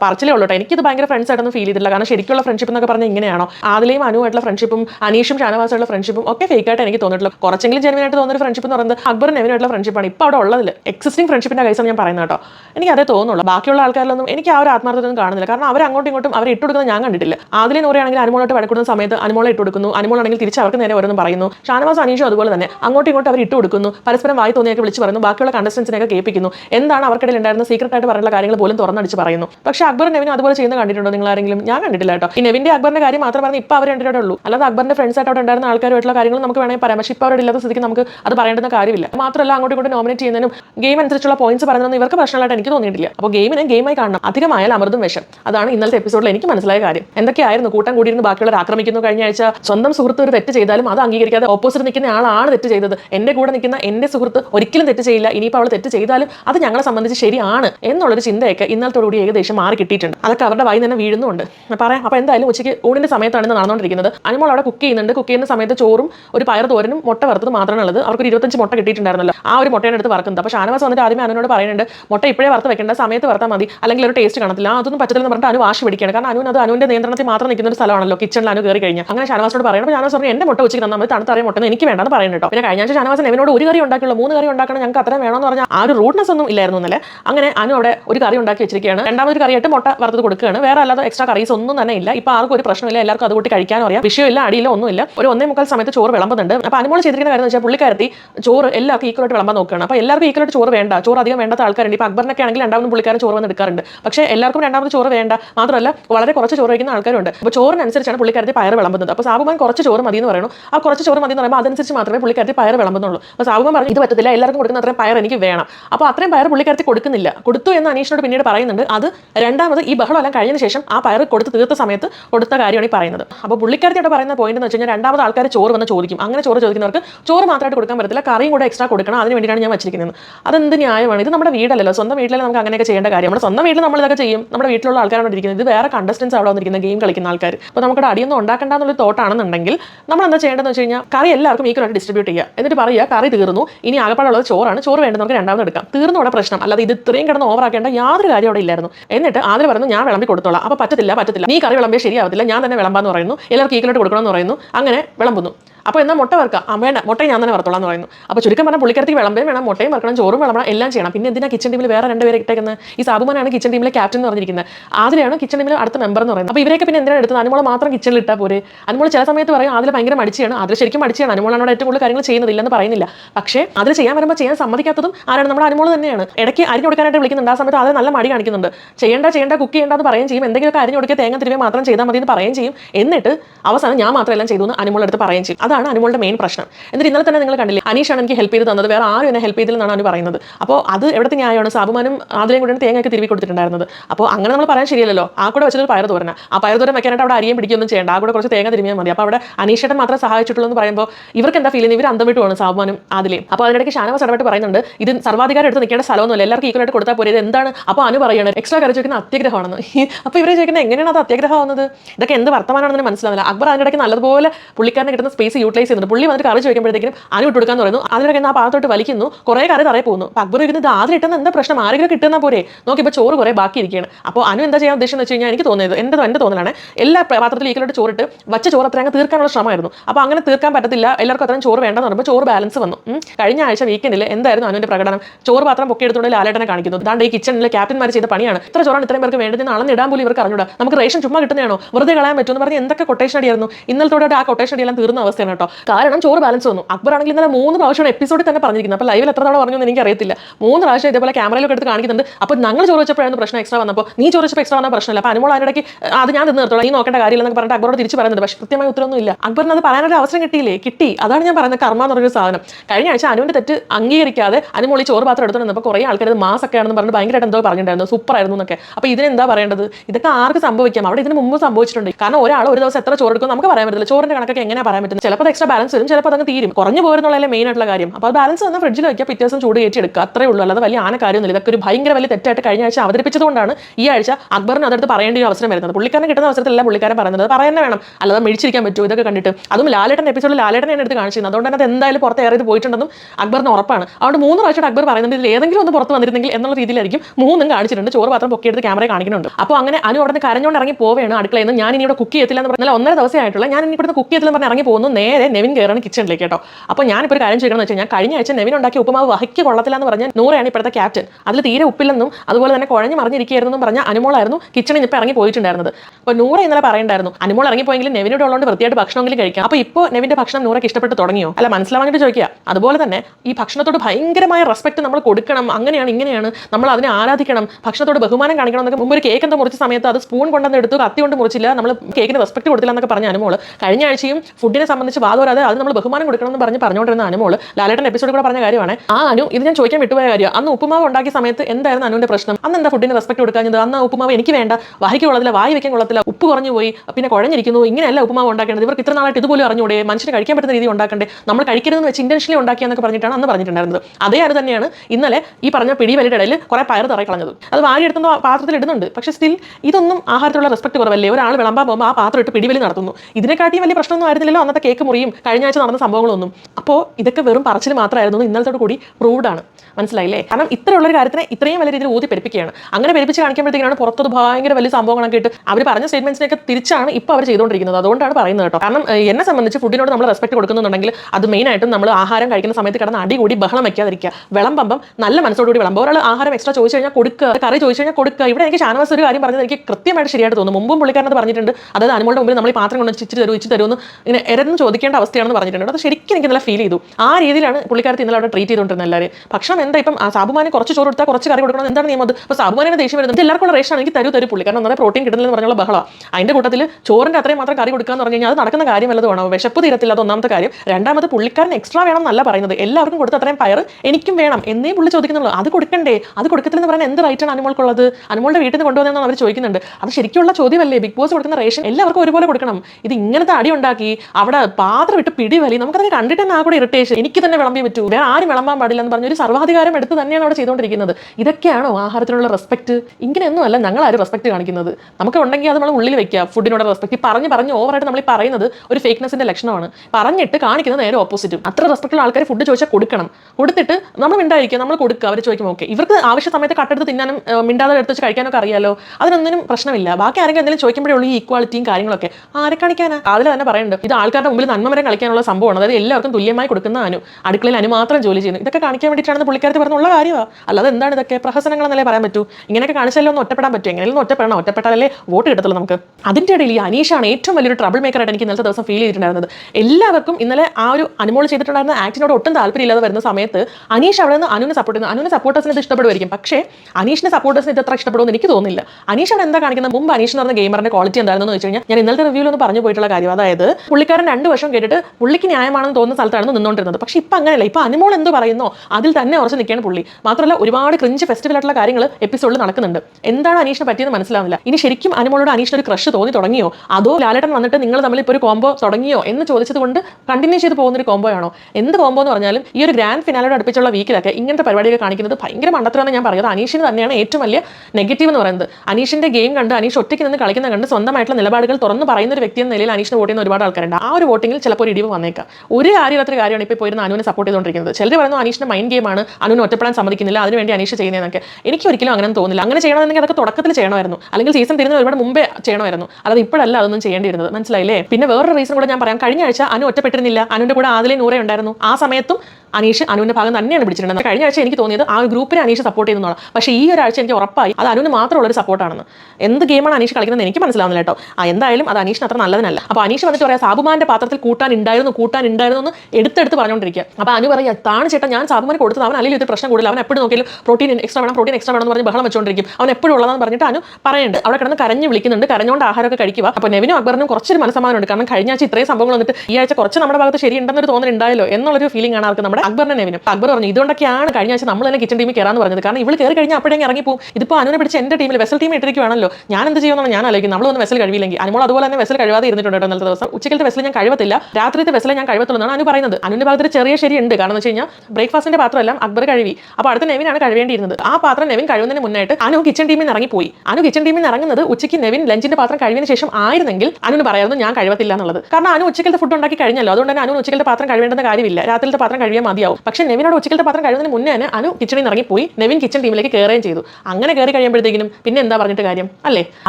പറച്ചിലേ ഉള്ളൂ കേട്ടോ. എനിക്കിത് ഭയങ്കര ഫ്രണ്ട്സ് ആയിട്ടൊന്നും ഫീൽ ചെയ്തില്ല കാരണം ശരിക്കുള്ള ഫ്രണ്ട്ഷിപ്പ് എന്നൊക്കെ പറഞ്ഞാൽ ഇങ്ങനെയാണോ? ആദിലെയും അനുവായിട്ടുള്ള ഫ്രണ്ട്ഷിപ്പും അനീഷും ഷാനവാസുള്ള ഫ്രണ്ട്ഷിപ്പും ഒക്കെ ഫേക്ക് ആയിട്ട് എനിക്ക് തോന്നിയിട്ടുള്ള കുറച്ചെങ്കിലും ജെനുവിൻ തോന്നുന്ന ഫ്രണ്ട്ഷിപ്പ് എന്ന് പറയുന്നത് അക്ബർ നെവിനായിട്ടുള്ള ഫ്രണ്ട്ഷിപ്പാണ് ഇപ്പോൾ അവിടെ ഉള്ളതിൽ എക്സിസ്റ്റിംഗ് ഫ്രണ്ട്ഷിപ്പിന്റെ കേസാണ് ഞാൻ പറയുന്നത് കേട്ടോ. എനിക്ക് അതേ തോന്നുള്ളൂ. ബാക്കിയുള്ള ആൾക്കാരിലൊന്നും എനിക്ക് ആ ഒരു ആത്മാർത്ഥതൊന്നും കാണുന്നില്ല. കാരണം അവർ അങ്ങോട്ടും ഇങ്ങോട്ടും അവർ ഇട്ടുകൊടുക്കുന്നത് ഞാൻ കണ്ടിട്ടില്ല. ആദ്യം പറയുകയാണെങ്കിൽ അനുമോളോട്ട് വഴക്കുന്ന സമയത്ത് അനുമോളെ ഇട്ട് കൊടുക്കുന്നു. അനുമോളാണെങ്കിൽ തിരിച്ച് അവർക്ക് നേരെ ഓരോന്നും പറയുന്നു. ഷാനവാസ് അനീഷും അതുപോലെ തന്നെ. അങ്ങോട്ടും ഇങ്ങോട്ടും അവർ ഇട്ട് കൊടുക്കുന്നു. പരസ്പരം വായി തോന്നിയൊക്കെ വിളിച്ച് പറയുന്നു. ബാക്കിയുള്ള കണ്ടസ്റ്റൻസിനെയൊക്കെ കേൾപ്പിക്കുന്നു. എന്താണ് അവർക്കിടയിൽ ഉണ്ടായിരുന്ന സീക്രട്ട് ആയിട്ട് പറയുന്ന കാര്യങ്ങൾ പോലും തുറന്നടിച്ച് പറയുന്നു. പക്ഷേ അക്ബർ നെവിനും അതുപോലെ ചെയ്യുന്ന കണ്ടിട്ടുണ്ടോ നിങ്ങൾ ആരെങ്കിലും? ഞാൻ കണ്ടിട്ടില്ല കേട്ടോ. ഈ നെവിന്റെ അക്ബറിന്റെ കാര്യം മാത്രം പറഞ്ഞു ഇപ്പോൾ അവർ ഉള്ളൂ. അല്ലാതെ അക്ബറിന്റെ ഫ്രണ്ട്സ് ആയിട്ട് അവിടെ ഉണ്ടായിരുന്ന ആൾക്കാരുമായിട്ടുള്ള കാര്യങ്ങൾ നമുക്ക് വേണമെങ്കിൽ പറയാം. പക്ഷേ ഇപ്പോൾ അവരുടെ ഇല്ലാത്ത സ്ഥിതിക്ക് നമുക്ക് അത് പറയേണ്ടുന്ന കാര്യമില്ല. മാത്രമല്ല അങ്ങോട്ടും ഇങ്ങോട്ടും നോമിനേറ്റ് ചെയ്യുന്നതിനും ഗെയിം അനുസരിച്ചുള്ള പോയിന്റ്സ് പറയുന്നതെന്ന് ഇവർക്ക് പ്രശ്നമായിട്ട് എനിക്ക് തോന്നിയിട്ടില്ല. അപ്പോൾ ഗെയിമിനെ ഗെയിമായി കാണണം. അധികമായാൽ അമൃതും വിഷം. അതാണ് ഇന്നലത്തെ എപ്പിസോഡിൽ എനിക്ക് മനസ്സിലായ കാര്യം. എന്തൊക്കെയായിരുന്നു? കൂട്ടം കൂടിയിരുന്ന് ബാക്കിയുള്ളവർ ആക്രമിക്കുന്നു കഴിഞ്ഞ ആഴ്ച. സ്വന്തം സുഹൃത്ത് ഒരു തെറ്റ് ചെയ്താലും അത് അംഗീകരിക്കാതെ ഓപ്പോസിറ്റ് നിൽക്കുന്ന ആളാണ് തെറ്റ് ചെയ്തത്. എന്റെ കൂടെ നിൽക്കുന്ന എന്റെ സുഹൃത്ത് ഒരിക്കലും തെറ്റ് ചെയ്യില്ല. ഇനിയിപ്പോൾ അവൾ തെറ്റ് ചെയ്താലും അത് ഞങ്ങളെ സംബന്ധിച്ച് ശരിയാണ് എന്നുള്ളൊരു ചിന്തയൊക്കെ ഇന്നലത്തോടുകൂടി ഏകദേശം മാറി കിട്ടിയിട്ടുണ്ട്. അതൊക്കെ അവരുടെ വായി തന്നെ വീഴുന്നുണ്ട് പറയാം. അപ്പോൾ എന്തായാലും ഉച്ചയ്ക്ക് ഊണിന്റെ സമയത്താണ് ഇന്ന് നടന്നുകൊണ്ടിരിക്കുന്നത്. അനുമോൾ അവിടെ കുക്ക് ചെയ്യുന്നുണ്ട്. കുക്ക് ചെയ്യുന്ന സമയത്ത് ചോറും ഒരു പയർ തോരനും മുട്ട വറുത്തത് മാത്രമാണ് ഉള്ളത് അവർക്ക് ഇരുപത്തഞ്ച് മുട്ട കിട്ടിയിട്ടുണ്ടായിരുന്നല്ലോ. ആ ഒരു മുട്ടയാണ് എടുത്ത് വറുക്കുന്നത്. അപ്പോൾ ഷാനവാസ് വന്നിട്ട് ആദ്യമേ അനുവിനോട് പറയുന്നുണ്ട് മുട്ട ഇപ്പോഴേ വറുത്ത് വെക്കേണ്ട സമയത്ത് വറുത്താൽ മതി. അല്ലെങ്കിൽ ഒരു ടേസ്റ്റ് കാണത്തില്ല. അതൊന്നും പറ്റത്തില്ലെന്ന് പറഞ്ഞിട്ട് അനു വാശി പിടിക്കുകയാണ്. കാരണം അനുവിന് അത് അനുവിന്റെ നിയന്ത്രണത്തിൽ മാത്രം നിൽക്കുന്ന ഒരു സ്ഥലമാണല്ലോ. കിച്ചണിൽ അനു കയറി കഴിഞ്ഞാൽ. അങ്ങനെ ഷാനവാസിനോട് പറയണം ഷാനവാസ് പറഞ്ഞു എന്റെ മുട്ട ഉച്ചയ്ക്ക് തന്നാൽ മതി. തണുത്തറിയ മുട്ട എനിക്ക് വേണ്ടെന്ന് പറയുന്നുണ്ട് പിന്നെ കഴിഞ്ഞ ആഴ്ച ഷാനവാസൻ ഒരു കറി ഉണ്ടാക്കുള്ളൂ മൂന്ന് കറി ഉണ്ടാക്കണം. ഞങ്ങൾക്ക് അത്രയും വേണമെന്ന് പറഞ്ഞാൽ ആ ഒരു റൂഡ്നെസ് ഒന്നും ഇല്ലായിരുന്നു അല്ലേ അങ്ങനെ അനു അവിടെ ഒരു കറി ഉണ്ടാക്കി വെച്ചിരിക്കുകയാണ്. രണ്ടാമതൊരു കറിയായിട്ട് മുട്ട വറുത്തത് കൊടുക്കുകയാണ്. വേറെ അല്ലാതെ എക്സ്ട്രാ കറീസ് ഒന്നും തന്നെ ഇല്ല. ഇപ്പോൾ ആർക്കും ഒരു പ്രശ്നമില്ല എല്ലാവർക്കും അത് കൂട്ടി കഴിക്കാനും അറിയാം. വിഷയമില്ല അടിയില്ല ഒരു ഒന്നേ മുക്കാൽ സമയത്ത് ചോറ് വിളമ്പുന്നുണ്ട്. അപ്പോൾ അനുമോൾ ചെയ്തിരിക്കുന്ന കാര്യം എന്ന് വെച്ചാൽ പുള്ളിക്കാരത്തി ചോറ് എല്ലാവർക്കും ഈക്വലായിട്ട് വിളമ്പാൻ നോക്കുകയാണ്. അപ്പോൾ എല്ലാവർക്കും ഈക്വലായിട്ട് ചോറ് വേണ്ട. ചോറ് അധികം വേണ്ടാത്ത ആൾക്കാരുണ്ട്. ഇപ്പോൾ അക്ബറിനൊക്കെ ആണെങ്കിൽ രണ്ടാമതും പുള്ളിക്കാരൻ ചോറ് വന്ന് എടുക്കാറുണ്ട്. പക്ഷേ എല്ലാവർക്കും രണ്ടാമത് ചോറ് വേണ്ട. മാത്രമല്ല വളരെ കുറച്ച് ചോറ് വയ്ക്കുന്ന ആൾക്കാരുണ്ട്. അപ്പോൾ ചോറിനനുസരിച്ചാണ് പുള്ളിക്കാരത്തി പയർ വിളമ്പുന്നത്. അപ്പോൾ സാബുമാൻ കുറച്ച് ചോറ് മതി എന്ന് പറയുന്നു. ആ കുറച്ച് ചോറ് മതി എന്ന് പറയുമ്പോൾ അതനുസരിച്ച് മാത്രമേ പുള്ളിക്കാരത്തി പയർ വിളമ്പുന്നുള്ളൂ. അപ്പോൾ സാബുമാൻ പറഞ്ഞു ഇത് പറ്റത്തില്ല. എല്ലാവർക്കും കൊടുക്കുന്ന അത്രയും പയർ എനിക്ക് വേണം. അപ്പോൾ അത്രയും പയർ പുള്ളിക്കാരത്തി കൊടുക്കുന്നില്ല. കൊടുത്തു എന്ന് അനീഷിനോട് പിന്നീട് പറയുന്നുണ്ട്. അത് രണ്ടാമത് ഈ ബഹളം എല്ലാം കഴിഞ്ഞതിന് ശേഷം ആ പയർ കൊടുത്ത് തീർത്ത സമയത്ത് കൊടുത്ത കാര്യമാണ് ഈ പറയുന്നത്. അപ്പോൾ അവിടെ പറയുന്ന പോയിന്റ് എന്ന് വെച്ച് കഴിഞ്ഞാൽ രണ്ടാമത് ആൾക്കാർ ചോറ് വന്ന് ചോദിക്കും. അങ്ങനെ ചോറ് ചോദിക്കുന്നവർക്ക് ചോറ് മാത്രമായിട്ട് കൊടുക്കാൻ പറ്റില്ല കറിയും കൂടെ എക്സ്ട്രാ കൊടുക്കണം. അതിന് വേണ്ടിയിട്ടാണ് ഞാൻ വെച്ചിരിക്കുന്നത്. അതെന്ത് ന്യായമാണ്? ഇത് നമ്മുടെ വീടല്ലല്ലോ. സ്വന്തം വീട്ടിലെ നമുക്ക് അങ്ങനെയൊക്കെ ചെയ്യേണ്ട കാര്യം. നമ്മുടെ സ്വന്തം വീട്ടിൽ നമ്മൾ ഇതൊക്കെ ചെയ്യും. നമ്മുടെ വീട്ടിലുള്ള ആൾക്കാരാണ് ഇരിക്കുന്നത്. ഇത് വേറെ കണ്ടസ്റ്റൻസ് അവിടെ വന്നിരിക്കുന്ന ഗെയിം കളിക്കുന്ന ആൾക്കാർ അപ്പോൾ നമുക്ക് അടിയൊന്നും ഉണ്ടാക്കേണ്ട എന്നുള്ള തോട്ടാണെന്നുണ്ടെങ്കിൽ നമ്മൾ എന്താ ചെയ്യേണ്ടതെന്ന് വെച്ച് കഴിഞ്ഞാൽ കറി എല്ലാവർക്കും ഈക്വലായിട്ട് ഡിസ്ട്രിബ്യൂട്ട് ചെയ്യുക. എന്നിട്ട് പറയുക കറി തീർന്നു. ഇനി ആകപ്പാടുള്ളത് ചോറാണ്. ചോറ് വേണ്ടത് നമുക്ക് രണ്ടാമത് എടുക്കാം. തീർന്നു അവിടെ പ്രശ്നം. അല്ലാതെ ഇത് ഇത്രയും കിടന്ന് ഓവറാക്കേണ്ട യാതൊരു കാര്യം അവിടെ ഇല്ലായിരുന്നു. എന്നിട്ട് ആദ്യം പറഞ്ഞു ഞാൻ വിളമ്പി കൊടുത്തോളാം. അപ്പോൾ പറ്റത്തില്ല പറ്റത്തില്ല. നീ കറി വിളമ്പിയാൽ ശരിയാവത്തില്ല. ഞാൻ തന്നെ വിളമ്പാന്ന് പറയുന്നു. എല്ലാവർക്കും ഈക്വലായിട്ട് കൊടുക്കണമെന്ന് പറയുന്നു. അങ്ങനെ വിളമ്പുന്നു. അപ്പോൾ എന്നാൽ മുട്ട വറുക്കുക ആ വേണ്ട മുട്ട ഞാൻ തന്നെ വറുത്തോളാം എന്ന് പറയുന്നു. അപ്പോൾ ചുരുക്കം പറഞ്ഞാൽ പുള്ളിക്കരത്തി വിളമ്പേ വേണം മുട്ടയും വറക്കണം ചോറും വിളമ്പണം എല്ലാം ചെയ്യണം. പിന്നെ എന്തിനാ കിച്ചൺ ടീമിൽ വേറെ രണ്ട് പേരെ ഇട്ടേക്കുന്നത് ഈ സാബുമാനാണ് കിച്ചൺ ടീമിലെ ക്യാപ്റ്റൻ എന്ന് പറഞ്ഞിരിക്കുന്നത് ആദ്യമാണ് കിച്ചൺ ടീമിലെ അടുത്ത മെമ്പർ എന്ന് പറയുന്നത്. അപ്പോൾ ഇവരൊക്കെ പിന്നെ എന്തിനാണ് എടുത്തത്? അനുമോളെ മാത്രം കിച്ചണിൽ ഇട്ടാൽ പോരെ? അനുമോൾ ചില സമയത്ത് പറയും അതിൽ ഭയങ്കര മടിച്ചാണ്. അതിൽ ശരിക്കും മടിച്ചാണ്. അനുമോളാണ് ഏറ്റവും കൂടുതൽ കാര്യങ്ങൾ ചെയ്യുന്നതില്ലെന്ന് പറയുന്നില്ല. പക്ഷേ അതിൽ ചെയ്യാൻ വരുമ്പോൾ ചെയ്യാൻ സമ്മതിക്കാത്തതും ആരാണ്? നമ്മുടെ അനുമോൾ തന്നെയാണ്. ഇടയ്ക്ക് അരിഞ്ഞു കൊടുക്കാനായിട്ട് വിളിക്കുന്നുണ്ട്. ആ സമയത്ത് അത് നല്ല മടി കാണിക്കുന്നുണ്ട്. ചെയ്യേണ്ട ചെയ്യേണ്ട കുക്ക് ചെയ്യേണ്ട എന്ന് പറയുകയും ചെയ്യും. എന്തെങ്കിലുമൊക്കെ അരിഞ്ഞു കൊടുക്കുക തേങ്ങ തിരുവേ മാത്രം ചെയ്താൽ മതി എന്ന് പറയുകയും ചെയ്യും. എന്നിട്ട് അവസാനം ഞാൻ മാത്രം ചെയ്തു എന്ന് അനുമോളെടുത്ത് പറയുകയും ചെയ്യും. അതാണ് അതാണ് അനുമോളുടെ മെയിൻ പ്രശ്നം. എന്നിട്ട് ഇന്നലെ തന്നെ നിങ്ങൾ കണ്ടില്ലേ അനീഷാണ് എനിക്ക് ഹെൽപ്പ് ചെയ്ത് തന്നത് വേറെ ആരും എന്നെ ഹെൽപ്പ് ചെയ്തില്ലെന്നാണ് അനു പറയുന്നത്. അപ്പോൾ അത് എവിടത്തെ ന്യായമാണ്? സാബുമാനും ആദ്യം കൂടെ തേങ്ങയൊക്കെ തിരുവി കൊടുത്തിട്ടുണ്ടായിരുന്നത്. അപ്പോൾ അങ്ങനെ നമ്മൾ പറയാൻ ശരിയല്ലല്ലോ. ആ കൂടെ വെച്ചൊരു പയർ തോരണം ആ പയർ തോരൻ വെക്കാനായിട്ട് അവിടെ അരിയും പിടിക്കുകയൊന്നും ചെയ്യേണ്ട. ആ കൂടെ കുറച്ച് തേങ്ങ തിരുമിയാൽ മതി. അപ്പോൾ അവിടെ അനീഷേട്ടൻ മാത്രം സഹായിച്ചിട്ടുള്ളൂ എന്ന് പറയുമ്പോൾ ഇവർക്ക് എന്താ ഫീൽ ചെയ്യുന്നത്? ഇവർ അന്തം വിട്ടുമാണ് സാബുമാനും ആദ്യം അപ്പോൾ അതിനിടയ്ക്ക് ഷാനവാസ് ഇടപെട്ട് പറയുന്നുണ്ട് ഇത് സർവാധികാരം എടുത്ത് നിൽക്കേണ്ട സ്ഥലമൊന്നുമില്ല. എല്ലാവർക്കും ഈക്വലായിട്ട് കൊടുത്താൽ പോരെ. എന്താണ്? അപ്പോൾ അനു പറയുന്നത് എക്സ്ട്രാ കറി ചോദിക്കുന്ന അത്യഗ്രഹമാണെന്ന്. അപ്പോൾ ഇവരെ ചോദിക്കുന്നത് എങ്ങനെയാണ് അത് അത്യഗ്രഹമാവുന്നത്? ഇതൊക്കെ എന്ത് വർത്തമാനമാണെന്ന് മനസ്സിലാവില്ല അക്ബർ അതിനിടയ്ക്ക് നല്ലതുപോലെ പുള്ളിക്കാരന് കിട്ടുന്ന സ്പേസ് യൂട്ടിലൈസ് ചെയ്യുന്നുണ്ട്. പുള്ളി വന്നിട്ട് കറി ചോദിക്കുമ്പോഴത്തേക്കും അനു ഇട്ട് കൊടുക്കാൻ പറയുന്നു. അതിനൊക്കെ ആ പാത്രത്തോട്ട് വലിക്കുന്നു. കുറേ കറി തറയെ പോകുന്നു. അപ്പോൾ അക്ബർ ചോദിക്കുന്നത് ആദ്യം ഇട്ടെന്ന് എന്താ പ്രശ്നം? ആരെങ്കിലും കിട്ടുന്ന പോരെ? നോക്കി ഇപ്പോൾ ചോറ് കുറേ ബാക്കി ഇരിക്കുകയാണ്. അപ്പോൾ അനു എന്താ ചെയ്യാൻ ഉദ്ദേശം എന്ന് വെച്ച് കഴിഞ്ഞാൽ എനിക്ക് തോന്നിയത് എന്റെ എന്റെ തോന്നലാണ് എല്ലാ പാത്രത്തിലും ഈക്കലോട്ട് ചോറിട്ട് വച്ച ചോറ് അത്ര അങ്ങ് തീർക്കാനുള്ള ശ്രമമായിരുന്നു. അപ്പോൾ അങ്ങനെ തീർക്കാൻ പറ്റത്തില്ല. എല്ലാവർക്കും അത്രയും ചോറ് വേണ്ടെന്ന് പറയുമ്പോൾ ചോറ് ബാലൻസ് വന്നു. കഴിഞ്ഞ ആഴ്ച വീക്കെൻഡിൽ എന്തായിരുന്നു അനുവിന്റെ പ്രകടനം? ചോറ് പാത്രം പൊക്കി എടുത്തുകൊണ്ട് ലാലേട്ടനെ കാണിക്കുന്നു. അതാണ്ട് ഈ കിച്ചണിൽ ക്യാപ്റ്റന്മാർ ചെയ്ത പണിയാണ്. ഇത്ര ചോറാണ് ഇത്രയും പേർക്ക് വേണ്ടതെന്ന് ഇടാൻ പോലും ഇവർക്ക് അറിഞ്ഞൂടാ. നമുക്ക് റേഷൻ ചുമ്മാ കിട്ടുന്നതാണോ? വെറുതെ കളയാൻ പറ്റുമെന്ന് പറഞ്ഞ് എന്തൊക്കെ കൊട്ടേഷൻ അടിയായിരുന്നു? ഇന്നലത്തോടെ ആ കൊട്ടേഷൻ അടിയെല്ലാം തീർന്ന അവസ്ഥയാണ്. കേട്ടോ. കാരണം ചോറ് ബാലൻസ് വന്നു. അക്ബർ ആണെങ്കിൽ ഇന്നലെ മൂന്ന് പ്രാവശ്യം എപ്പിസോഡിൽ തന്നെ പറഞ്ഞിരിക്കുന്നത്. അപ്പോൾ ലൈവിൽ എത്ര തവണ പറഞ്ഞു എന്ന് എനിക്ക് അറിയത്തില്ല മൂന്ന് പ്രാവശ്യം ഇതേപോലെ ക്യാമറയിലൊക്കെ എടുത്ത് കാണിക്കുന്നുണ്ട്. അപ്പോൾ ഞങ്ങൾ ചോറ് വെച്ചപ്പോഴായിരുന്നു പ്രശ്നം എക്സ്ട്രാ വന്നപ്പോൾ. നീ ചോറ് വെച്ചപ്പോൾ എക്സ്ട്രാ വന്ന പ്രശ്നമില്ല. അപ്പോൾ അനുമോൾ അതിനിടയ്ക്ക് "ആ, അത് ഞാൻ തിന്ന് നിർത്തോളാം നീ നോക്കേണ്ട കാര്യമില്ലെന്ന് പറഞ്ഞിട്ട് അക്ബറോട് തിരിച്ച് പറയുന്നുണ്ട്. പക്ഷേ കൃത്യമായ ഉത്തരവൊന്നും ഇല്ല. അക്ബറിന് അത് പറയാനൊരു അവസരം കിട്ടിയില്ലേ? കിട്ടി. അതാണ് ഞാൻ പറയുന്നത്. കർമ്മ എന്ന് പറഞ്ഞൊരു സാധനം. കഴിഞ്ഞ ആഴ്ച അനുവിന്റെ തെറ്റ് അംഗീകരിക്കാതെ അനുമോൾ ഈ ചോറ് പാത്രം എടുത്തുകൊണ്ടിരുന്നപ്പോൾ കുറേ ആൾക്കാർ മാസൊക്കെ ആണെന്ന് പറഞ്ഞ് ഭയങ്കരമായിട്ട് എന്തോ പറഞ്ഞിട്ടുണ്ടായിരുന്നു. സൂപ്പർ ആയിരുന്നു എന്നൊക്കെ. അപ്പോൾ ഇതിനെന്താ പറയേണ്ടത്? ഇതൊക്കെ ആർക്ക് സംഭവിക്കാം? അവിടെ ഇതിന് മുമ്പ് സംഭവിച്ചിട്ടുണ്ട്. കാരണം ഒരാൾ ഒരു ദിവസം എത്ര ചോറ് എടുക്കും? നമുക്ക് പറയാൻ പറ്റില്ല ചോറിന്റെ കണക്കൊക്കെ എങ്ങനെ പറയാൻ പറ്റുന്നത്? ചിലപ്പോൾ എക്സ്ട്രാ ബാലൻസ് വരും ചിലപ്പോൾ അതങ്ങ് തീരും. കുറഞ്ഞു പോരുന്നുള്ളതല്ലേ മെയിൻ ആയിട്ടുള്ള കാര്യം. അപ്പോൾ ബാലൻസ് വന്ന് ഫ്രിഡ്ജിൽ വയ്ക്കുക പിറ്റേ ദിവസം ചൂട് കയറ്റി എടുക്കുക. അത്രേ ഉള്ളൂ. അല്ലാതെ വലിയ ആന കാര്യമൊന്നുമില്ല ഇതൊക്കെ ഒരു ഭയങ്കര വലിയ തെറ്റായിട്ട് കഴിഞ്ഞ ആഴ്ച അവതരിപ്പിച്ചതുകൊണ്ടാണ് ഈ ആഴ്ച അക്ബറിന് അതെടുത്ത് പറയേണ്ട ഒരു അവസരം വരുന്നത്. പുള്ളിക്കാരൻ കിട്ടുന്ന അവസരത്തിലല്ല പുള്ളിക്കാരൻ പറയുന്നത്. അത് പറയാൻ വേണം. അല്ലാതെ മിഴിച്ചിരിക്കാൻ പറ്റുമോ? ഇതൊക്കെ കണ്ടിട്ട്. അതും ലാലേട്ടൻ എപ്പിസോഡിൽ ലാലേട്ടനെ എടുത്ത് കാണിച്ചിരുന്നത്. അതുകൊണ്ട് തന്നെ അത് എന്തായാലും പുറത്ത് ഏറിയത് പോയിട്ടുണ്ടെന്നും അക്ബറിന് ഉറപ്പാണ്. അതുകൊണ്ട് മൂന്ന് പ്രാവശ്യം അക്ബർ പറയുന്നത് ഇതിൽ ഏതെങ്കിലും ഒന്ന് പുറത്ത് വന്നിരുന്നെങ്കിൽ എന്നുള്ള രീതിയിലായിരിക്കും മൂന്നും കാണിച്ചിട്ടുണ്ട്. ചോറ് പാത്രം പൊക്കിയെടുത്ത് ക്യാമറ കാണിക്കുന്നുണ്ട്. അപ്പോൾ അങ്ങനെ അനു അവിടെ നിന്ന് കരഞ്ഞുകൊണ്ട് ഇറങ്ങി പോവുകയാണ് അടുക്കളയിൽ നിന്ന്. ഞാൻ ഇനി ഇവിടെ കുക്ക് ചെയ്യത്തില്ല എന്ന് പറഞ്ഞാൽ ഒന്നര ദിവസമായിട്ടുള്ള ഞാൻ ഇനി ഇവിടുന്ന് കുക്ക് ചെയ്യത്തില്ല എന്ന് പറഞ്ഞ് ഇറങ്ങി പോകുന്നു. നേരെ നെവിൻ കയറാണ് കിച്ചണിലേക്ക് കേട്ടോ. അപ്പോൾ ഞാനിപ്പോൾ ഒരു കാര്യം ചെയ്യണമെന്ന് വെച്ചാൽ ഞാൻ കഴിഞ്ഞ ആഴ്ച നെവിൻ ഉണ്ടാക്കിയ ഉപ്പുമാവ് വഹിക്ക് കൊള്ളത്തില്ല എന്ന് പറഞ്ഞാൽ നൂറയാണ് ഇപ്പോഴത്തെ ക്യാപ്റ്റൻ. അതിൽ തീരെ ഉപ്പില്ലെന്നും അതുപോലെ തന്നെ കുഴഞ്ഞ് മറിഞ്ഞിരിക്കുകയായിരുന്നു പറഞ്ഞ അനുമോളായിരുന്നു കിച്ചണിൽ ഇപ്പോൾ ഇറങ്ങി പോയിട്ടുണ്ടായിരുന്നത്. അപ്പോൾ നൂറ ഇന്നലെ പറയണ്ടായിരുന്നു. അനുമോൾ ഇറങ്ങിപ്പോയെങ്കിലും നെവിനോട് ഉള്ളതുകൊണ്ട് വൃത്തിയായിട്ട് ഭക്ഷണമെങ്കിലും കഴിക്കാം. അപ്പോൾ ഇപ്പോൾ നെവിന്റെ ഭക്ഷണം നൂറയ്ക്ക് ഇഷ്ടപ്പെട്ട് തുടങ്ങിയോ? അല്ല മനസ്സിലാവാനായിട്ട് ചോദിക്കുക. അതുപോലെ തന്നെ ഈ ഭക്ഷണത്തോട് ഭയങ്കരമായ റെസ്പെക്ട് നമ്മൾ കൊടുക്കണം. അങ്ങനെയാണ് ഇങ്ങനെയാണ്. നമ്മൾ അതിനെ ആരാധിക്കണം. ഭക്ഷണത്തോട് ബഹുമാനം കാണിക്കണം എന്നൊക്കെ മുമ്പ് ഒരു കേക്ക് എന്താ മുറിച്ച സമയത്ത് അത് സ്പൂൺ കൊണ്ടുവന്ന് എടുത്തു കത്തി കൊണ്ട് മുറിച്ചില്ല. നമ്മൾ കേക്കിന് റെസ്പെക്ട് കൊടുത്തില്ല എന്നൊക്കെ പറഞ്ഞ അനുമോൾ കഴിഞ്ഞ ആഴ്ചയും ഫുഡിനെ സംബന്ധിച്ച് വാദോരാതെ അത് നമ്മൾ ബഹുമാനം കൊടുക്കണം എന്ന് പറഞ്ഞ് പറഞ്ഞുകൊണ്ടിരുന്ന അനുമോൾ ലാലേട്ടൻ എപ്പിസോഡ് കൂടെ പറഞ്ഞ കാര്യമാണ്. ആ അനു ഇത് ഞാൻ ചോദിക്കാൻ വിട്ടുപോയ കാര്യം അന്ന് ഉപ്പുമാവ് ഉണ്ടാക്കിയ സമയത്ത് എന്തായിരുന്നു അനുവിന്റെ പ്രശ്നം? അന്ന് എന്താ ഫുഡിന് റെസ്പെക്ട് കൊടുക്കാഞ്ഞത് അന്ന് ഉപ്പുമാവ് എനിക്ക് വേണ്ട വായിക്ക് കൊള്ളത്തില്ല വായി വെക്കാൻ കൊള്ളത്തില്ല ഉപ്പ് കുറഞ്ഞു പോയി പിന്നെ കുഴഞ്ഞിരിക്കുന്നു ഇങ്ങനെയല്ല ഉപ്പുമാവ് ഉണ്ടാക്കേണ്ടത്. ഇവർക്ക് ഇത്ര നാളായിട്ട് ഇതുപോലും അറിഞ്ഞൂടെ മനുഷ്യന് കഴിക്കാൻ പറ്റുന്ന രീതി ഉണ്ടാക്കണ്ടേ? നമ്മൾ കഴിക്കരുതെന്ന് വെച്ച് ഇന്റൻഷനലി ഉണ്ടാക്കിയെന്നൊക്കെ പറഞ്ഞിട്ടാണ് അന്ന് പറഞ്ഞിട്ടുണ്ടായിരുന്നത്. അതേ അത് തന്നെയാണ് ഇന്നലെ ഈ പറഞ്ഞ പിടി വലിയുടെ ഇടയിൽ കുറെ പയർ തറയി കളഞ്ഞത്. അത് വാരി എടുത്തുന്ന പാത്രത്തിൽ ഇടുന്നുണ്ട്. പക്ഷേ സ്റ്റിൽ ഇതൊന്നും ആഹാരത്തിലുള്ള റെസ്പെക്ട് കുറവല്ലേ? ഒരാൾ വിളമ്പാൻ പോകുമ്പോൾ ആ പാത്രം ഇട്ട് പിടിവലി നടത്തുന്നു. ഇതിനെക്കാട്ടിയും വലിയ പ്രശ്നമൊന്നും ആയിരുന്നില്ലല്ലോ അന്നത്തെ കേക്ക് മുറിയും കഴിഞ്ഞ ആഴ്ച നടന്ന സംഭവങ്ങളൊന്നും. അപ്പോൾ ഇതൊക്കെ വെറും പറച്ചിൽ മാത്രമായിരുന്നു ഇന്നലത്തോട് കൂടി പ്രൂവ്ഡാണ് മനസ്സിലായില്ലേ? കാരണം ഇത്രയുള്ള ഒരു കാര്യത്തിനെ ഇത്രയും വലിയ രീതിയിൽ ഊതി പെരുപ്പിക്കുകയാണ്. അങ്ങനെ പെരുപ്പിച്ച് കാണിക്കുമ്പോഴത്തേക്കാണ് പുറത്തത് ഭയങ്കര വലിയ സംഭവങ്ങളൊക്കെ ഇട്ട് അവർ പറഞ്ഞ സ്റ്റേറ്റ്മെന്റ്സിനൊക്കെ തിരിച്ചാണ് ഇപ്പോൾ അവർ ചെയ്തുകൊണ്ടിരിക്കുന്നത്. അതുകൊണ്ടാണ് പറയുന്നത് കേട്ടോ. കാരണം എന്നെ സംബന്ധിച്ച് ഫുഡിനോട് നമ്മൾ റെസ്പെക്ട് കൊടുക്കുന്നുണ്ടെങ്കിൽ അത് മെയിനായിട്ടും നമ്മൾ ആഹാരം കഴിക്കുന്ന സമയത്ത് കിടന്ന് അടി കൂടി ബഹളം വയ്ക്കാതിരിക്കുക വിളമ്പമ്പം നല്ല മനസ്സോടുകൂടി വിളമ്പം ഒരാൾ ആഹാരം എക്സ്ട്രാ ചോദിച്ചു കഴിഞ്ഞാൽ കൊടുക്കുക. കറി ചോദിച്ചു കഴിഞ്ഞാൽ കൊടുക്കുക. ഇവിടെ എനിക്ക് ഷാനവാസ് ഒരു കാര്യം പറഞ്ഞത് എനിക്ക് കൃത്യമായിട്ട് ശരിയായിട്ട് തോന്നുന്നു. മുമ്പും പുള്ളിക്കാരനത് പറഞ്ഞിട്ടുണ്ട്. അതായത് അനുമോളുടെ മുമ്പിൽ നമ്മൾ ഈ പാത്രം കൊണ്ട് ഇച്ചിരി തരും ഇച്ചിരി തരുമെന്ന് ഇങ്ങനെ എരന്ന് ചോദിക്കേണ്ട അവസ്ഥയാണെന്ന് പറഞ്ഞിട്ടുണ്ട്. അത് ശരിക്കും എനിക്ക് നല്ല ഫീൽ ചെയ്തു. ആ രീതിയിലാണ് പുള്ളിക്കാരത്തി ഇന്നലെ അവിടെ ട്രീറ്റ് ചെയ്തുകൊണ്ടിരുന്നത് എല്ലാവരും ഭക്ഷണം എന്താ? ഇപ്പം സാബുമാനെ കുറച്ച് ചോറ് കൊടുത്താൽ കുറച്ച് കറി കൊടുക്കണം. എന്താണ് നിയമം അത്? അപ്പോൾ സാബുമാനെ ദേഷ്യം വരുന്നത് എല്ലാവർക്കും റേഷൻ എനിക്ക് തരൂ തരൂ പുള്ളി. കാരണം പ്രോട്ടീൻ കിട്ടുന്നില്ലെന്ന് പറഞ്ഞുള്ള ബഹളമാണ് അതിന്റെ കൂട്ടത്തിൽ ചോറിന്റെ അത്രയും മാത്രം കറി കൊടുക്കുക എന്ന് പറഞ്ഞു കഴിഞ്ഞാൽ അത് നടക്കുന്ന കാര്യം വല്ലതുമാണോ വിശപ്പ് തീരത്തില്ല അത് ഒന്നാമത്തെ കാര്യം. രണ്ടാമത് പുള്ളിക്കാരൻ എക്സ്ട്രാ വേണം എന്നല്ല പറയുന്നത്. എല്ലാവർക്കും കൊടുത്ത അത്രയും പയർ എനിക്കും വേണം. എന്നേ പുള്ളി ചോദിക്കുന്നുള്ളൂ. അത് കൊടുക്കണ്ടേ? അത് കൊടുക്കത്തില്ലെന്ന് പറയാൻ എന്ത് റൈറ്റാണ് അനുമോൾക്കുള്ളത്? അനുമോളുടെ വീട്ടിൽ നിന്ന് കൊണ്ടുവന്നതെന്ന് അവർ ചോദിക്കുന്നുണ്ട്. അത് ശരിക്കുള്ള ചോദ്യമല്ലേ? ബിഗ് ബോസ് കൊടുക്കുന്ന റേഷൻ എല്ലാവർക്കും ഒരുപോലെ കൊടുക്കണം. ഇത് ഇങ്ങനത്തെ അടി ഉണ്ടാക്കി അവിടെ പാത്രം ഇട്ട് പിടി വലി നമുക്കത് കണ്ടിട്ട് തന്നെ ആ കൂടെ ഇറിറ്റേഷൻ എനിക്ക് തന്നെ വിളമ്പി പറ്റൂ. വേറെ ആരും വിളമ്പാൻ പാടില്ല എന്ന് പറഞ്ഞൊരു സർവാധികാരം എടുത്ത് തന്നെയാണ് അവിടെ ചെയ്തുകൊണ്ടിരിക്കുന്നത്. ഇതൊക്കെയാണോ ആഹാരത്തിനുള്ള റെസ്പെക്ട് ഇങ്ങനെയൊന്നും അല്ല ഞങ്ങൾ ആരും റെസ്പെക്ട് കാണിക്കുന്നത്. നമുക്ക് ഉണ്ടെങ്കിൽ അത് നമ്മൾ ഉള്ളിൽ വെക്കുക. ഫുഡിനോട് റെസ്പെക്ട് പറഞ്ഞ് പറഞ്ഞ് ഓവറായിട്ട് നമ്മൾ പറയുന്നത് ഒരു ഫേക്ക്നെസിന്റെ ലക്ഷണമാണ്. പറഞ്ഞിട്ട് കാണിക്കുന്നത് നേരെ ഓപ്പോസിറ്റും അത്ര റെസ്പെക്റ്റുള്ള ആൾക്കാർ ഫുഡ് ചോദിച്ചാൽ കൊടുക്കണം. കൊടുത്തിട്ട് നമ്മൾ മിണ്ടായിരിക്കുക നമ്മൾ കൊടുക്കുക. അവർ ചോദിക്കും ഓക്കെ ഇവർക്ക് ആവശ്യ സമയത്ത് കട്ടെടുത്ത് തിന്നാനും മിണ്ടാതെ എടുത്ത് വെച്ച് കഴിക്കാനൊക്കെ അറിയാലോ. അതിനൊന്നിനും പ്രശ്നമില്ല. ബാക്കി ആരെങ്കിലും എന്തെങ്കിലും ചോദിക്കുമ്പോഴേ ഉള്ളൂ ഈ ഈക്വാളിറ്റിയും കാര്യങ്ങളൊക്കെ. ആരെ കാണിക്കാനാ? അതിൽ തന്നെ പറയുന്നുണ്ട് ഇത് ആൾക്കാരുടെ മുമ്പിൽ നന്മ വരെ കളിക്കാനുള്ള സംഭവമാണ്. അതായത് എല്ലാവർക്കും തുല്യമായി കൊടുക്കുന്ന അനു അടുക്കളയിൽ അനു മാത്രം ജോലി ചെയ്യുന്നു. ഇതൊക്കെ കാണിക്കാൻ വേണ്ടിയിട്ടാണ് പുള്ളിക്കാരത്ത് പറഞ്ഞുള്ള കാര്യമാണ് അല്ലാതെ എന്താണ് ഇതൊക്കെ? പ്രഹസനങ്ങളെന്നല്ലേ പറയാൻ പറ്റൂ? ഇങ്ങനെയൊക്കെ കാണിച്ചാലോ ഒന്ന് ഒറ്റപ്പെടാൻ പറ്റും? എങ്ങനെയും ഒറ്റപ്പെടണം. ഒറ്റപ്പെട്ടാലേ വോട്ട് കിട്ടത്തുള്ളൂ നമുക്ക്. അതിന്റെ ഇടയിൽ ഈ അനീഷാണ് ഏറ്റവും വലിയൊരു ട്രബിൾ മേക്കറായിട്ട് എനിക്ക് ഇന്നലത്തെ ദിവസം ഫീൽ ചെയ്തിട്ടുണ്ടായിരുന്നത്. എല്ലാവർക്കും ഇന്നലെ ആ ഒരു അനുമോൾ ചെയ്തിട്ടുണ്ടായിരുന്ന ആക്ടിനോട് ഒട്ടും താല്പര്യമില്ലാതെ വരുന്ന സമയത്ത് അനീഷ് അവിടെ നിന്ന് അനുവിനെ സപ്പോർട്ട് ചെയ്യുന്നു. അനുവിനെ സപ്പോർട്ടേഴ്സിന് ഇത് ഇഷ്ടപ്പെടുമായിരിക്കും. പക്ഷേ അനീഷിനെ സപ്പോർട്ടേഴ്സിന് ഇത് അത്ര ഇഷ്ടപ്പെടുമെന്ന് എനിക്ക് തോന്നുന്നില്ല. അനീഷ് അവിടെ എന്താ കാണിക്കുന്നത്? മുമ്പ് അനീഷ് എന്ന് പറഞ്ഞ ഗെയിമറിന്റെ ക്വാളിറ്റി എന്തായിരുന്നു എന്ന് വെച്ച് കഴിഞ്ഞാൽ ഞാൻ ഇന്നലത്തെ റിവ്യൂവിൽ ഒന്ന് പറഞ്ഞു പോയിട്ടുള്ള കാര്യം. അതായത് പുള്ളിക്കാരൻ രണ്ട് വർഷം കേട്ടിട്ട് പുള്ളിക്ക് ന്യായമാണെന്ന് തോന്നുന്ന സ്ഥലത്താണ് നിന്നുകൊണ്ടിരുന്നത്. പക്ഷേ ഇപ്പം അങ്ങനെയല്ല. ഇപ്പം അനുമോൾ എന്ത് പറയുന്നോ? അതിൽ തന്നെ ഉറച്ച് നിൽക്കുകയാണ് പുള്ളി. മാത്രമല്ല ഒരുപാട് ക്രിഞ്ച് ഫെസ്റ്റിവൽ ആയിട്ടുള്ള കാര്യങ്ങൾ എപ്പിസോഡിൽ നടക്കുന്നുണ്ട്. എന്താണ് അനീഷിനെ പറ്റിയെന്ന് മനസ്സിലാവില്ല ഇനി ശരിക്കും അനുമോളോട് അനീഷിന് ഒരു ക്രഷ് തോന്നി തുടങ്ങിയോ? അതോ ലാലേട്ടൻ വന്നിട്ട് നിങ്ങൾ തമ്മിൽ ഇപ്പോൾ ഒരു കോംബോ തുടങ്ങിയോ എന്ന് ചോദിച്ചത് കൊണ്ട് കണ്ടിന്യൂ ചെയ്ത് പോകുന്ന ഒരു കോംബോ ആണോ? എന്ത് കോംബോ എന്ന് പറഞ്ഞാലും ഈ ഒരു ഗ്രാൻഡ് ഫിനാലോട് അടുപ്പിച്ചുള്ള വീക്കിലൊക്കെ ഇങ്ങനത്തെ പരിപാടിയൊക്കെ കാണിക്കുന്നത് ഭയങ്കര മണ്ടത്തരമെന്ന് ഞാൻ പറയുന്നത്. അനീഷിന് തന്നെയാണ് ഏറ്റവും വലിയ നെഗറ്റീവ് എന്ന് പറയുന്നത്. അനീഷിന്റെ ഗെയിം കണ്ട് അനീഷ് ഒറ്റയ്ക്ക് നിന്ന് കളിക്കുന്ന കണ്ട് സ്വന്തമായിട്ടുള്ള നിലപാടുകൾ തുറന്ന് പറയുന്ന ഒരു വ്യക്തി എന്ന നിലയിൽ അനീഷിന് വോട്ട് ചെയ്യുന്ന ഒരുപാട് ആൾക്കാരുണ്ട്. ആ ഒരു വോട്ടിങ്ങിൽ ചിലപ്പോൾ ഒരു ഇടിവ് വന്നേക്കാം. ഒരു കാര്യമില്ലാത്ത കാര്യമാണ് ഇപ്പോൾ പോയിരുന്ന അനുവിനെ സപ്പോർട്ട് ചെയ്തുകൊണ്ടിരിക്കുന്നത്. ചിലർ പറയുന്നു അനീഷിന്റെ മൈൻഡ് ഗെയിമാണ് അനുവിനെ ഒറ്റപ്പെടാൻ സമ്മതിക്കുന്നില്ല. അതിനുവേണ്ടി അനീഷ് ചെയ്യുന്നതെന്നൊക്കെ. എനിക്ക് ഒരിക്കലും അങ്ങനെ തോന്നില്ല അങ്ങനെ ചെയ്യണമെന്നെങ്കിൽ അതൊക്കെ തുടക്കത്തിൽ ചെയ്യണമായിരുന്നു. അല്ലെങ്കിൽ സീസൺ തീരുന്ന ഒരുപാട് മുമ്പേ ചെയ്യണമായിരുന്നു. അല്ലാതെ ഇപ്പോഴല്ല അതൊന്നും ചെയ്യേണ്ടിയിരുന്നത്. മനസ്സിലായില്ലേ? പിന്നെ വേറൊരു റീസൺ കൂടെ ഞാൻ പറയാം. കഴിഞ്ഞ ആഴ്ച അനു ഒറ്റപ്പെട്ടിരുന്നില്ല. അനുവിന്റെ കൂടെ ആദ്യം നൂറേ ഉണ്ടായിരുന്നു. ആ സമയത്തും അനീഷ് അനുവിന്റെ ഭാഗം തന്നെയാണ് പിടിച്ചിട്ടുള്ളത്. കഴിഞ്ഞ ആഴ്ച എനിക്ക് തോന്നിയത് ആ ഗ്രൂപ്പിനെ അനീഷ് സപ്പോർട്ട് ചെയ്യുന്നതാണ് പക്ഷേ ഈ ഒരാഴ്ച എനിക്ക് ഉറപ്പായി അത് അനുവിന് മാത്രമുള്ള ഒരു സപ്പോർട്ടാണെന്ന് എന്ത് ഗെയിമാണ് അനീഷ് കളിക്കുന്നത് എനിക്ക് മനസ്സിലാവുന്നില്ല കേട്ടോ. ആ എന്തായാലും അത് അനീഷിന് അത്ര നല്ലതിനല്ല. അപ്പോൾ അനീഷ് വന്നിട്ട് പറയാം സാബുമാന്റെ പാത്രത്തിൽ കൂട്ടാൻ ഉണ്ടായിരുന്നു കൂട്ടാൻ ഉണ്ടായിരുന്നു എന്ന് എടുത്തെടുത്ത് പറഞ്ഞുകൊണ്ടിരിക്കുക. അപ്പോൾ അനു പറയാം താണ് ചേട്ടാ ഞാൻ സാബുമാനെ കൊടുത്തത് അവൻ അല്ലെങ്കിൽ ഇത് പ്രശ്നം കൂടുതൽ. അവൻ എപ്പോഴും നോക്കിയാലും പ്രോട്ടീൻ എക്സ്ട്രാ വേണം പ്രോട്ടീൻ എക്സ്ട്രാ വേണം എന്ന് പറഞ്ഞ് ബഹളം വെച്ചുകൊണ്ടിരിക്കും. അവൻ എപ്പോഴും ഉള്ളതെന്ന് പറഞ്ഞിട്ട് അനു പറയുന്നുണ്ട് അവിടെ കിടന്ന് കരഞ്ഞ് വിളിക്കുന്നുണ്ട്. കരഞ്ഞുകൊണ്ട് ആഹാരമൊക്കെ കഴിക്കുക. അപ്പോൾ നെവിനും അക്ബറിനും കുറച്ചൊരു മനസ്സമാനമുണ്ട്. കാരണം കഴിഞ്ഞ ആഴ്ച ഇത്രയും സംഭവങ്ങൾ വന്നിട്ട് ഈ ആഴ്ച കുറച്ച് നമ്മുടെ ഭാഗത്ത് ശരിയുണ്ടെന്നൊരു തോന്നൽ എന്നുള്ളൊരു ഫീലിംഗ് ആണ് ആർക്ക് നമ്മുടെ അക്ബറിനെ നെവിനും അക്ബർ പറഞ്ഞു ഇതുകൊണ്ടൊക്കെയാണ് കഴിഞ്ഞ ആഴ്ച നമ്മൾ തന്നെ കിച്ചൺ ടീമിൽ കയറാന്ന് പറഞ്ഞത്. കാരണം ഇവൾ കയറി കഴിഞ്ഞാൽ ഇറങ്ങി പോകും ഇതിപ്പോൾ അനുവിനെ പിടിച്ച് എന്റെ ടീമിൽ വെസൽ ടീം ഇട്ടിരിക്കുവാണല്ലോ. ഞാൻ എന്ത് ചെയ്യുമെന്നാണ് ഞാൻ ആലോചിക്കുന്നത്. നമ്മളൊന്ന് വെസൽ കഴിവില്ലെങ്കിൽ അനുമോൾ അതുപോലെ തന്നെ വെസൽ കഴിവാതെ ഇരുന്നിട്ടുണ്ട് ഇന്നത്തെ ദിവസം. ഉച്ചക്കത്തെ വെസൽ ഞാൻ കഴിവത്തില്ല. രാത്രിത്തെ വെസൽ ഞാൻ കഴിവത്തുള്ളൂ എന്നാണ് അനു പറയുന്നത്. അനുവിന്റെ ഭാഗത്ത് ചെറിയ ശരിയുണ്ട്. കാരണം എന്ന് വെച്ച് കഴിഞ്ഞാൽ ബ്രേക്ക്ഫാസ്റ്റിന്റെ പാത്രമെല്ലാം അക്ബർ കഴിവി അപ്പോൾ അടുത്ത നെവിനാണ് കഴിവേണ്ടിയിരുന്നത് ആ പാത്രം നെവിൻ കഴിവുന്നതിന് മുന്നായിട്ട് അനു കിച്ചൺ ടീമിൽ നിന്ന് ഇറങ്ങിപ്പോയി. അനു കിച്ചൺ ടീമിൽ നിന്ന് ഇറങ്ങുന്നത് ഉച്ചയ്ക്ക് നെവിൻ ലഞ്ചിന്റെ പാത്രം കഴിവിന് ശേഷം ആയിരുന്നെങ്കിൽ അനുവിന് പറയായിരുന്നു ഞാൻ കഴിവത്തില്ല എന്നുള്ളത്. കാരണം അനു ഉച്ചക്കത്തെ ഫുഡ് ഉണ്ടാക്കി കഴിഞ്ഞല്ലോ. അതുകൊണ്ട് തന്നെ അനു ഉച്ചക്കത്തെ പാത്രം കഴിവേണ്ടെന്ന കാര്യമില്ല. രാത്രിയിലത്തെ പാത്രം കഴിയാൻ മതിയാവും. പക്ഷെ നെവിനോട് ഉച്ചക്കലത്തെ പാത്രം കഴിയുന്നതിന് മുന്നേ തന്നെ അനു കിച്ചണിൽ നിന്ന് ഇറങ്ങിപ്പോയി. നെവിൻ കിച്ചൺ ടീമിലേക്ക് കയറുകയും ചെയ്തു. അങ്ങനെ കയറി കഴിയുമ്പോഴത്തേക്കിനും പിന്നെ എന്താ പറഞ്ഞിട്ട് കാര്യം? അല്ലേ?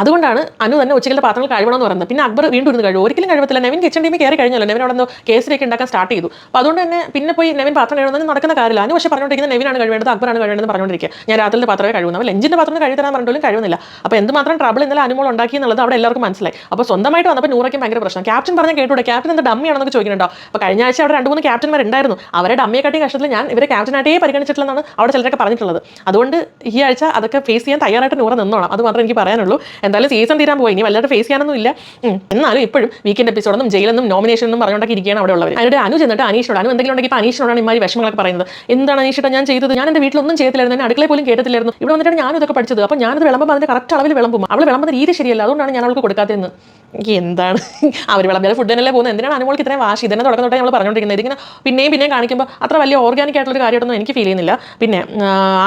അതുകൊണ്ടാണ് അനു തന്നെ ഉച്ചക്കലത്തെ പാത്രങ്ങൾ കഴിവണമെന്ന് പറയുന്നത് പിന്നെ അക്ബർ വീണ്ടും ഇരുന്ന് കഴിയും ഒരിക്കലും കഴിവത്തില്ല നെവിൻ കിച്ചൺ ടീമിൽ കയറി കഴിഞ്ഞല്ലോ. നെവിൻ അവിടെ കേസിലേക്ക് ഉണ്ടാക്കാൻ സ്റ്റാർട്ട് ചെയ്തു. അപ്പോൾ അതുകൊണ്ട് തന്നെ പിന്നെ പോയി നെവിൻ പാത്രം കഴിയുന്നത് നടക്കുന്ന കാര്യമില്ല. അനു പക്ഷേ പറഞ്ഞുകൊണ്ടിരിക്കുന്നത് നെവിനാണ് കഴിവേണ്ടത് അക്ബറാണ് കഴിവേണ്ടത് പറഞ്ഞുകൊണ്ടിരിക്കുക. ഞാൻ രാത്രിയിലെ പാത്രമേ കഴിവുന്നു അപ്പോൾ പാത്രം കഴിവ് തരാൻ പറഞ്ഞിട്ടും കഴിവുന്നില്ല അപ്പോൾ എന്തുമാത്രം ട്രബിൾ ഇന്നലെ അനുമോൾ ഉണ്ടാക്കി എന്നുള്ളത് അവിടെ എല്ലാവർക്കും മനസ്സിലായി. അപ്പോൾ സ്വന്തമായിട്ട് വന്നപ്പോൾ നൂറയ്ക്കും ഭയങ്കര പ്രശ്നം. ക്യാപ്റ്റൻ പറഞ്ഞാൽ കേട്ടോ ക്യാപ്റ്റൻ എന്താ ഡമ്മിയാണെന്നൊക്കെ ചോദിക്കുന്നുണ്ടോ? അപ്പോൾ കഴിഞ്ഞ ആഴ്ച അവിടെ രണ്ട് മൂന്ന് ക്യാപ്റ്റന്മാർ ഉണ്ടായിരുന്നു അവരെ ഡമ്മിയെ കാട്ടി കഷ്ടത്തിൽ ഞാൻ ഇവരെ ക്യാപ്റ്റനായിട്ടേ പരിഗണിച്ചിട്ടില്ലെന്നാണ് അവിടെ ചിലരൊക്കെ പറഞ്ഞിട്ടുള്ളത്. അതുകൊണ്ട് ഈ ആഴ്ച അതൊക്കെ ഫേസ് ചെയ്യാൻ തയ്യാറായിട്ട് നൂറ് നിന്നോളാം അത് മാത്രമേ എനിക്ക് പറയാനുള്ളൂ. എന്തായാലും സീസൺ തീരാൻ പോയി. ഇനി വല്ലാതെ ഫേസ് ചെയ്യാനൊന്നും ഇല്ല. എന്നാലും ഇപ്പോഴും വീക്കെൻഡ് എപ്പിസോഡൊന്നും ജയിലെന്നും നോമിനേഷൻ എന്നും പറഞ്ഞുകൊണ്ടൊക്കെ ഇരിക്കുകയാണ് അവിടെ ഉള്ളവർ അതിനോട് അനു ചെന്നിട്ട് അനീഷിനോട് അനു എന്തെങ്കിലും ഉണ്ടെങ്കിൽ ഇപ്പോൾ അനീഷിനോടാണ് ഇമാരി വിഷമങ്ങളൊക്കെ പറയുന്നത്. എന്താണ് അനീഷിട്ട് ഞാൻ ചെയ്തത്? ഞാൻ എന്റെ വീട്ടിലൊന്നും ചെയ്യത്തില്ലായിരുന്നു ഞാൻ പോലും കേട്ടില്ലായിരുന്നു ഇവിടെ വന്നിട്ടാണ് ഞാൻ ഇതൊക്കെ പഠിച്ചത്. അപ്പോൾ ഞാനത് വിളമ്പുമ്പോൾ അതിന്റെ കറക്റ്റ് അളവിൽ വിളമ്പും. അവൾ വിളമ്പുന്ന രീതി ശരിയല്ല. അതുകൊണ്ടാണ് ഞാൻ അവൾക്ക് കൊടുക്കാത്തതെന്ന്. എന്താണ്? അവർ വിളമ്പിയാൽ ഫുഡ് തന്നെയല്ലേ പോകുന്നത്. എന്തിനാണ് അനുമോൾക്ക് ഇത്രയും വാശി? ഇതിനെ തുടക്കം തൊട്ടേ നമ്മൾ പറഞ്ഞുകൊണ്ടിരിക്കുന്നത് ഇതിങ്ങനെ പിന്നെയും പിന്നെയും കാണിക്കുമ്പോൾ അത്ര വലിയ ഓർഗാനിക് ആയിട്ടുള്ള ഒരു കാര്യമായിട്ടൊന്നും എനിക്ക് ഫീൽ ചെയ്യുന്നില്ല. പിന്നെ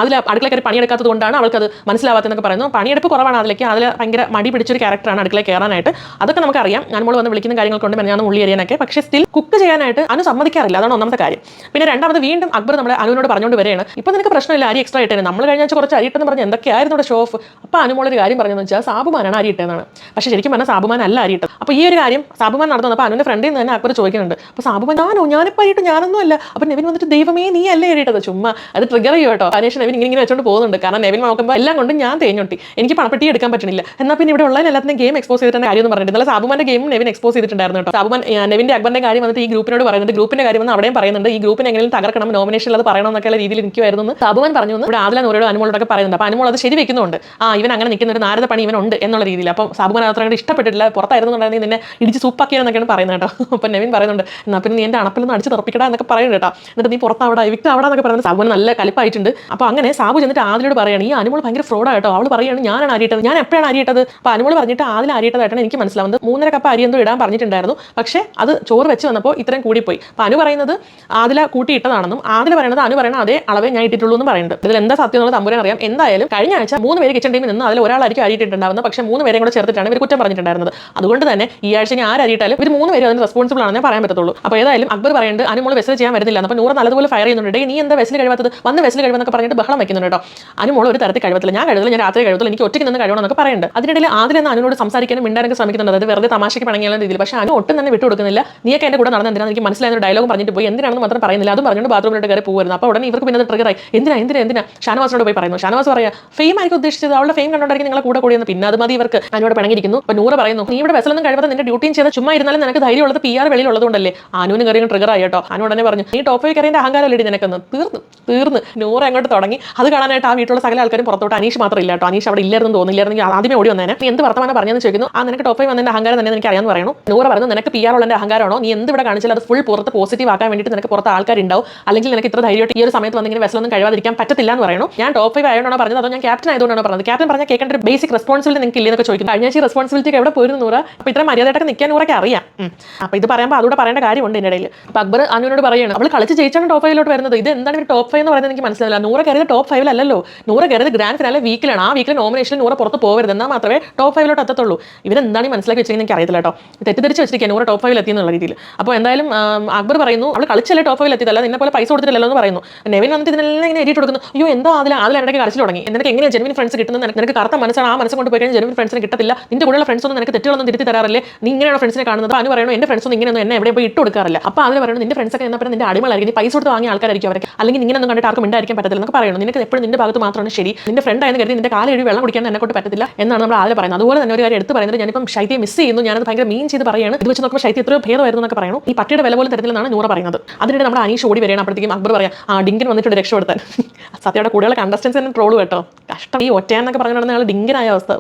അതിൽ അടുക്കള കയറി പണിയെടുക്കാത്തത് കൊണ്ടാണ് അവൾക്ക് അവൾക്കത് മനസ്സിലാവാത്തതെന്നൊക്കെ പറയുന്നു. പണിയെടുപ്പ് കുറവാണ് അതിലേക്ക്. അതിൽ ഭയങ്കര മടി പിടിച്ചൊരു ക്യാരക്ടറാണ് അടുക്കളയിൽ കയറാനായിട്ട്. അതൊക്കെ നമുക്കറിയാം. ഞാൻ മോൾ വന്ന് വിളിക്കുന്ന കാര്യങ്ങൾ കൊണ്ട് ഞാൻ ഉള്ളി എറിയാനൊക്കെ. പക്ഷേ സ്റ്റിൽ കുക്ക് ചെയ്യാനായിട്ട് അനു സമ്മതിക്കാറില്ല. അതാണ് ഒന്നാമത്തെ കാര്യം. പിന്നെ രണ്ടാമത് വീണ്ടും അക്ബർ നമ്മുടെ അനുവിനോട് പറഞ്ഞുകൊണ്ട് വരികയാണ്. ഇപ്പം നിനക്ക് പ്രശ്നമില്ല അരി എക്സ്ട്രാ ഇട്ടേ നമ്മൾ കഴിഞ്ഞ കുറച്ച് അരി ഇട്ടെന്ന് പറഞ്ഞ് എന്തൊക്കെയായിരുന്നു ഇവിടെ ഷോ ഓഫ് അപ്പോൾ അനുമോളൊരു കാര്യം പറഞ്ഞതെന്ന് വെച്ചാൽ സാബുമാനാണ് അരി ഇട്ടതെന്നാണ് പക്ഷേ ശരിക്കും പറഞ്ഞാൽ സാബുമാൻ അല്ല അരി ഇട്ടത്. അപ്പോൾ ഈ ഒരു കാര്യം സാബുമാൻ നടന്നു അപ്പോൾ അനുവിന്റെ ഫ്രണ്ടിൽ നിന്ന് തന്നെ അക്ബർ ചോദിക്കുന്നുണ്ട്. അപ്പോൾ സാബുമാൻ ഞാനോ? ഞാനിപ്പോൾ അരിയിട്ട് ഞാനൊന്നും അല്ല. അപ്പോൾ നെവിൻ വന്നിട്ട് ദൈവമേ നീ അല്ലേ അരിയിട്ടത് ചുമ്മാ. അത് ട്രിഗർ ചെയ്യും കേട്ടോ. അനേഷൻ നെവിൻ ഇങ്ങനെ ഇങ്ങനെ വെച്ചോണ്ട് പോകുന്നുണ്ട്. കാരണം നെവിൻ നോക്കുമ്പോൾ എല്ലാം കൊണ്ട് ഞാൻ തേഞ്ഞൊട്ടി. എനിക്ക് പണപ്പെട്ടി എടുക്കാൻ പറ്റുന്നില്ല എന്നാൽ പിന്നെ ഇവിടെ ഉള്ള എല്ലാത്തിനും ഗെയിം എക്സ്പോസ് ചെയ്തിട്ട് കാര്യം എന്ന് പറഞ്ഞിട്ട് നല്ല സാബുമാന്റെ ഗെയിം നെവിൻ എക്സ്പോസ് ചെയ്തിട്ടുണ്ടായിരുന്നു കേട്ടോ. സാബുമാൻ നെവിന്റെ അക്ബറിന്റെ കാര്യം വന്നിട്ട് ഈ ഗ്രൂപ്പിനോട് പറയുന്നുണ്ട്. ഗ്രൂപ്പിന്റെ കാര്യം വന്ന് അവിടെയും പറയുന്നുണ്ട്. ഈ ഗ്രൂപ്പിനെ എങ്ങനെയും തകർക്കണം നോമിനേഷൻ അത് പറയണം എന്നൊക്കെയുള്ള രീതിയിൽ നിൽക്കുമായിരുന്നു സാബുമാൻ പറഞ്ഞു ഇവിടെ ആദില നൂരോട് അനുമോളോടൊക്കെ പറയുന്നുണ്ട്. അപ്പോൾ അനുമോൾ അത് ശരി വെക്കുന്നുണ്ട്. ആ ഇവൻ അങ്ങനെ നിൽക്കുന്ന ഒരു നാരദ പണി ഇവനുണ്ട് എന്നുള്ള രീതിയിൽ. അപ്പം സാബുമാൻ അത്ര ഇഷ്ടപ്പെട്ടിട്ടില്ല. പുറത്തായിരുന്നുണ്ടെങ്കിൽ നിന്നെ ഇടിച്ച് സൂപ്പാക്കിയെന്നൊക്കെയാണ് പറയുന്നത് കേട്ടോ. അപ്പം നെവിൻ പറയുന്നുണ്ട് എന്നാൽ പിന്നെ നീ എന്റെ അണപ്പിലൊന്ന് അടിച്ച് തുറപ്പിക്കടാ എന്നൊക്കെ പറയുന്നുണ്ട് കേട്ടോ. എന്നിട്ട് നീ പുറത്ത് അവിടെ വിക്ട് അവിടെ എന്നൊക്കെ സാബുവിന് നല്ല കലിപ്പായിട്ടുണ്ട്. അപ്പോൾ അങ്ങനെ സാബു ചെന്നിട്ട് ആദിലോട് പറയുകയാണ് ഈ അനുമോൾ ഭയങ്കര ഫ്രോഡായിട്ടോ അവൾ പറയുകയാണ് ഞാനാണ് അരിയിട്ടത് ഞാൻ എപ്പോഴാണ് അരിയിട്ടത് അപ്പോൾ അനുമോൾ പറഞ്ഞിട്ട് ആദിൽ അരിയിട്ടതായിട്ടാണ് എനിക്ക് മനസ്സിലാവുന്നത്. മൂന്നര കപ്പ് അരി എന്തോ ഇടാൻ പറഞ്ഞിട്ടുണ്ടായിരുന്നു. പക്ഷേ അത് ചോറ് വെച്ച് വന്നപ്പോൾ ഇത്രയും കൂടിപ്പോയി. അപ്പോൾ അനു പറയുന്നത് ആദില കൂട്ടിയിട്ടതാണെന്നും ആദില പറയുന്നത് അനു പറയുന്നത് അതേ അളവേ ഞാൻ ഇട്ടിട്ടുള്ളൂ എന്ന് പറയുന്നുണ്ട്. ഇതിൽ എന്താ സത്യം എന്നുള്ളത് തമ്പുരാൻ അറിയാം. എന്തായാലും കഴിഞ്ഞ ആഴ്ച മൂന്ന് പേര് കിച്ചൺ ടീമിൽ നിന്ന് അതിൽ ഒരാളായിരിക്കും അരിയിട്ടിട്ടുണ്ടാവുന്നത് പക്ഷേ മൂന്ന് പേരെയും കൂടെ ചേർത്തിട്ടാണ് ഇവർ കുറ്റം പറഞ്ഞിട്ടുണ്ടായിരുന്നത്. അതുകൊണ്ട് തന്നെ ഈ ആഴ്ച ഞാൻ ആരരിയിട്ടാലും ഇവർ മൂന്ന് പേരും അതിന് റെസ്പോൺസിബിൾ ആണെന്ന് പറയാൻ പറ്റത്തുള്ളൂ. അപ്പോൾ ഏതായാലും അക്ബർ പറയുന്നുണ്ട് അനുമോൾ വെസൽ ചെയ്യാൻ വരുന്നില്ല അപ്പോൾ നൂറ് നല്ലതുപോലെ ഫയർ ചെയ്യുന്നുണ്ട്. ഡേ നീ എന്താ വെസ്സിൽ കഴിവാത്തത്? വന്ന് വെസ്സിൽ കഴിവെന്നൊക്കെ പറഞ്ഞിട്ട് ബഹളം വെക്കുന്നുണ്ട് കേട്ടോ. അനുമോൾ ഒരു തരത്തിൽ കഴിവത്തില്ല. ഞാൻ കഴിവില്ല ഞാൻ രാത്രി കഴിവത്തില്ല. എനിക്ക് ഒറ്റയ്ക്ക് നിന്ന് കഴിവണമെന്നൊക്കെ പറയുന്നുണ്ട്. അതിനിടയിൽ ആദ്യം എന്ന് അനുനോട് സംസാരിക്കാനും മിണ്ടാനൊക്കെ ശ്രമിക്കുന്നുണ്ട്. അതായത് വെറുതെ തമാശയ്ക്ക് പണങ്ങിയുള്ള രീതിയിൽ പക്ഷേ അനു ഒട്ടും തന്നെ വിട്ടു കൊടുക്കുന്നില്ല. നീയൊക്കെ എന്റെ കൂടെ നടന്ന എന്തിനാണ് എനിക്ക് മനസ്സിലായ ഡയലോഗ് പറഞ്ഞിട്ട് പോയി. എന്തിനാണെന്ന് മാത്രം പറയുന്നില്ല. അതും പറഞ്ഞുകൊണ്ട് ബാത്റൂമിലോട്ട് കയറി പോകുമായിരുന്നു അപ്പോൾ ഉടനെ ഇവർക്ക് പിന്നെ ട്രിഗറായി എന്തിനാ എന്തിനാ എന്തിനാ? ഷാനവാസിനോട് പോയി പറയുന്നു. ഷാനവാസ് പറയാ ഫെയിം ആയിരിക്കും ഉദ്ദേശിച്ചത്. അവളുടെ ഫെയിം കണ്ടോണ്ടായിരിക്കും നിങ്ങളെ കൂടെ കൂടിയെന്ന്. പിന്നെ അത് മതി ഇവർക്ക്. അനുവിടെ പിണങ്ങിയിരിക്കുന്നു. അപ്പോൾ നൂറ് പറയുന്നു നീ ഇവിടെ വെസലൊന്നും കഴിവാതെ നിന്റെ ഡ്യൂട്ടിയും ചെയ്ത ചുമ്മാ ഇരുന്നാലും നിനക്ക് ധൈര്യമുള്ളത് പി ആർ വെളിയിലുള്ളതുകൊണ്ടല്ലേ അനുവിന് കയറിയും ട്രിഗർ ആയിട്ടോ അനു ഉടനെ പറഞ്ഞു നീ ടോപ്പ് ഫൈവ് കയറിയതിന്റെ അഹങ്കാരം അല്ലേ നിനക്കൊന്ന്? തീർന്നു തീർന്ന്. നൂറ് അങ്ങോട്ട് തുടങ്ങി. അത് കാണാനായിട്ട് ആ വീട്ടിലുള്ള സകല ആൾക്കാരും പുറത്തോട്ട്. അനീഷ് മാത്രം ഇല്ല കേട്ടോ. അനീഷ് അവിടെ ഇല്ലായിരുന്നു തോന്നില്ലായിരുന്നെങ്കിൽ ആദ്യമേ ഓടി വന്നേനെ. നീ എന്ത് വർത്തമാനം പറഞ്ഞെന്ന് ചോദിക്കുന്നു? ആ നിനക്ക് ടോപ്പ് വന്നതിന്റെ അഹങ്കാരം തന്നെ എനിക്ക് അറിയാമെന്ന് പറയുന്നു നൂറ് പറഞ്ഞു നിനക്ക് പി ആർ അഹങ്കാരമാണോ? നീ എന്ത് ഇവിടെ കാണിച്ചാൽ അത് ഫുൾ പുറത്ത് പോസിറ്റീവ് ആക്കാൻ വേണ്ടിയിട്ട് നിനക്ക് പുറത്ത് ആൾക്കാരുണ്ടാവും. അല്ലെങ്കിൽ നിനക്ക് ഇത്ര ധൈര്യമായിട്ട് ഈ ഒരു സമയത്ത് വന്നിങ്ങനെ വെസലൊന്നും കഴിവാതിരിക്കാൻ പറ്റത്തില്ല എന്ന് പറയുന്നു ഞാൻ ടോപ്പ് ഫൈവ് ആയതുകൊണ്ടാണ് പറഞ്ഞത്? അതോ ഞാൻ ക്യാപ്റ്റൻ ആയതുകൊണ്ടാണ് പറഞ്ഞത്? ക്യാപ്റ്റൻ പറഞ്ഞാൽ കേൾക്കേണ്ട ഒരു ബേസിക് റെസ്പോൺസിബിലിറ്റി നിങ്ങൾക്ക് ഇല്ലെന്നൊക്കെ ചോദിക്കും കഴിഞ്ഞ ആഴ്ച റെസ്പോൺസിബിലിറ്റി എവിടെ പോയിരുന്നു നൂറ്? അപ്പോൾ ഇത്ര മര്യാദയായിട്ടൊക്കെ നിൽക്കാൻ നൂറൊക്കെ അറിയാം. അപ്പോൾ ഇത് പറയുമ്പോൾ അതുകൂടെ പറയേണ്ട കാര്യമുണ്ട് എന്റെ ഇടയിൽ അക്ബർ അനുവിനോട് പറയുകയാണ് അവൾ കളിച്ച് ജയിച്ചാണ് ടോപ്പ് ഫൈവിലോട്ട് വരുന്നത്. ഇത് എന്താണ് ഒരു ടോപ്പ് ഫൈവ് എന്ന് പറയുന്നത് എനിക്ക് മനസ്സിലായില്ല. നൂറ് കയറിയത് ടോപ്പ് ഫൈവിലല്ലോ നൂറ് കയറിയത് ഗ്രാൻഡ് ഫിനാലെ വീക്കിലാണ് ആ വീക്കിലെ നോമിനേഷനിൽ നൂറ് പുറത്ത് പോകരുത് എന്നാൽ മാത്രമേ ടോപ്പ് ഫൈവിലോട്ട് എത്തത്തുള്ളൂ. ഇവരെന്താണ് മനസ്സിലാക്കി വെച്ചെങ്കിൽ എനിക്ക് അറിയത്തില്ല കേട്ടോ. തെറ്റിദ്ധരിച്ച് വെച്ചിരിക്കുക നൂറ് ടോപ്പ് ഫൈവിൽ എത്തിയെന്നുള്ള രീതിയിൽ. അപ്പോൾ എന്തായാലും അക്ബർ പറയുന്നു അവൾ കളിച്ചല്ലേ ടോപ്പ് ഫൈവിൽ എത്തിയതല്ല നിന്നെ പോലെ പൈസ കൊടുത്തിട്ടില്ലല്ലോ എന്ന് പറയുന്നു. നെവിൻ വന്നിട്ട് ഇതിനെല്ലാം ഇങ്ങനെ എഡിറ്റ് കൊടുക്കുന്നു. അയ്യോ എന്താ അതിൽ അതിൽ ഇടയ്ക്ക് കളിച്ചു തുടങ്ങി. നിനക്ക് എങ്ങനെയാണ് ജെനുവിൻ ഫ്രണ്ട്സ് കിട്ടുന്നത്? നിനക്ക് കറുത്ത മനസ്സാണ്. ആ മനസ്സ് കൊണ്ട് പോയി കഴിഞ്ഞാൽ ജെനുവിൻ ഫ്രണ്ട്സിന് കിട്ടത്തില്ല. നിന്റെ കൂടെയുള്ള ഫ്രണ്ട്സ് ഒന്നും നിനക്ക് തെറ്റുകളൊന്നും തിരുത്തി തരാറില്ലേ? നീ ഇങ്ങനെയാണ് ഫ്രണ്ട്സിനെ കാണുന്നത്? അനു പറയണോ എന്റെ ഫ്രണ്ട്സ് ഒന്നും ഇങ്ങനെയൊന്നും എന്നെ എവിടെ പോയി ഇട്ട് കൊടുക്കാറില്ല അപ്പോൾ അതിൽ പറയുന്നത് നിന്റെ ഫ്രണ്ട്സ് ഒക്കെ എന്നാൽ നിന്റെ അടിമകളായിരിക്കും. നീ പൈസ കൊടുത്ത് വാങ്ങിയ ആൾക്കാരായിരിക്കും അവർക്ക് അല്ലെങ്കിൽ ഇങ്ങനെ ഒന്നും കണ്ടിട്ട് ആർക്കും ഉണ്ടായിരിക്കാൻ പറ്റത്തില്ല എന്നൊക്കെ പറയുന്നു നിനക്ക് എപ്പോഴും നിന്റെ ഭാഗത്ത് മാത്രമാണ് ശരി. നിന്റെ ഫ്രണ്ട് ആയെന്ന് കരുതി നിന്റെ കാലം എഴുതി വെള്ളം കുടിക്കാൻ എന്നെ കൊണ്ട് പറ്റത്തില്ല എന്നാണ് നമ്മൾ ആദ്യം പറയുന്നത്. അതുപോലെ തന്നെ ഒരു കാര്യം എടുത്ത് പറയുന്നത് ഞാനിപ്പം ശൈത്യം മിസ് ചെയ്യുന്നു. ഞാനത് ഭയങ്കര മീൻ ചെയ്ത് പറയുകയാണ്. ഇത് വെച്ച് നോക്കുമ്പോൾ ശൈത്യം എത്രയോ ഭേദമായിരുന്നു എന്നൊക്കെ പറയുന്നു ഈ പട്ടിയുടെ വില പോലെ തരത്തിലെന്നാണ് നൂറ് പറയുന്നത്. അതിനിടെ നമ്മുടെ അനീഷ് ഓടി വരികയാണ്. അപ്പോഴത്തേക്കും അക്ബർ പറയാം ആ ഡിങ്കിൻ വന്നിട്ടുണ്ട് രക്ഷപ്പെടുത്താൻ. സത്യയുടെ കൂടെയുള്ള കണ്ടസ്റ്റൻസ് തന്നെ ട്രോൾ കേട്ടോ. കഷ്ടം. ഈ ഒറ്റയെന്നൊക്കെ പറഞ്ഞു നടന്ന ആൾ അവസ്ഥ.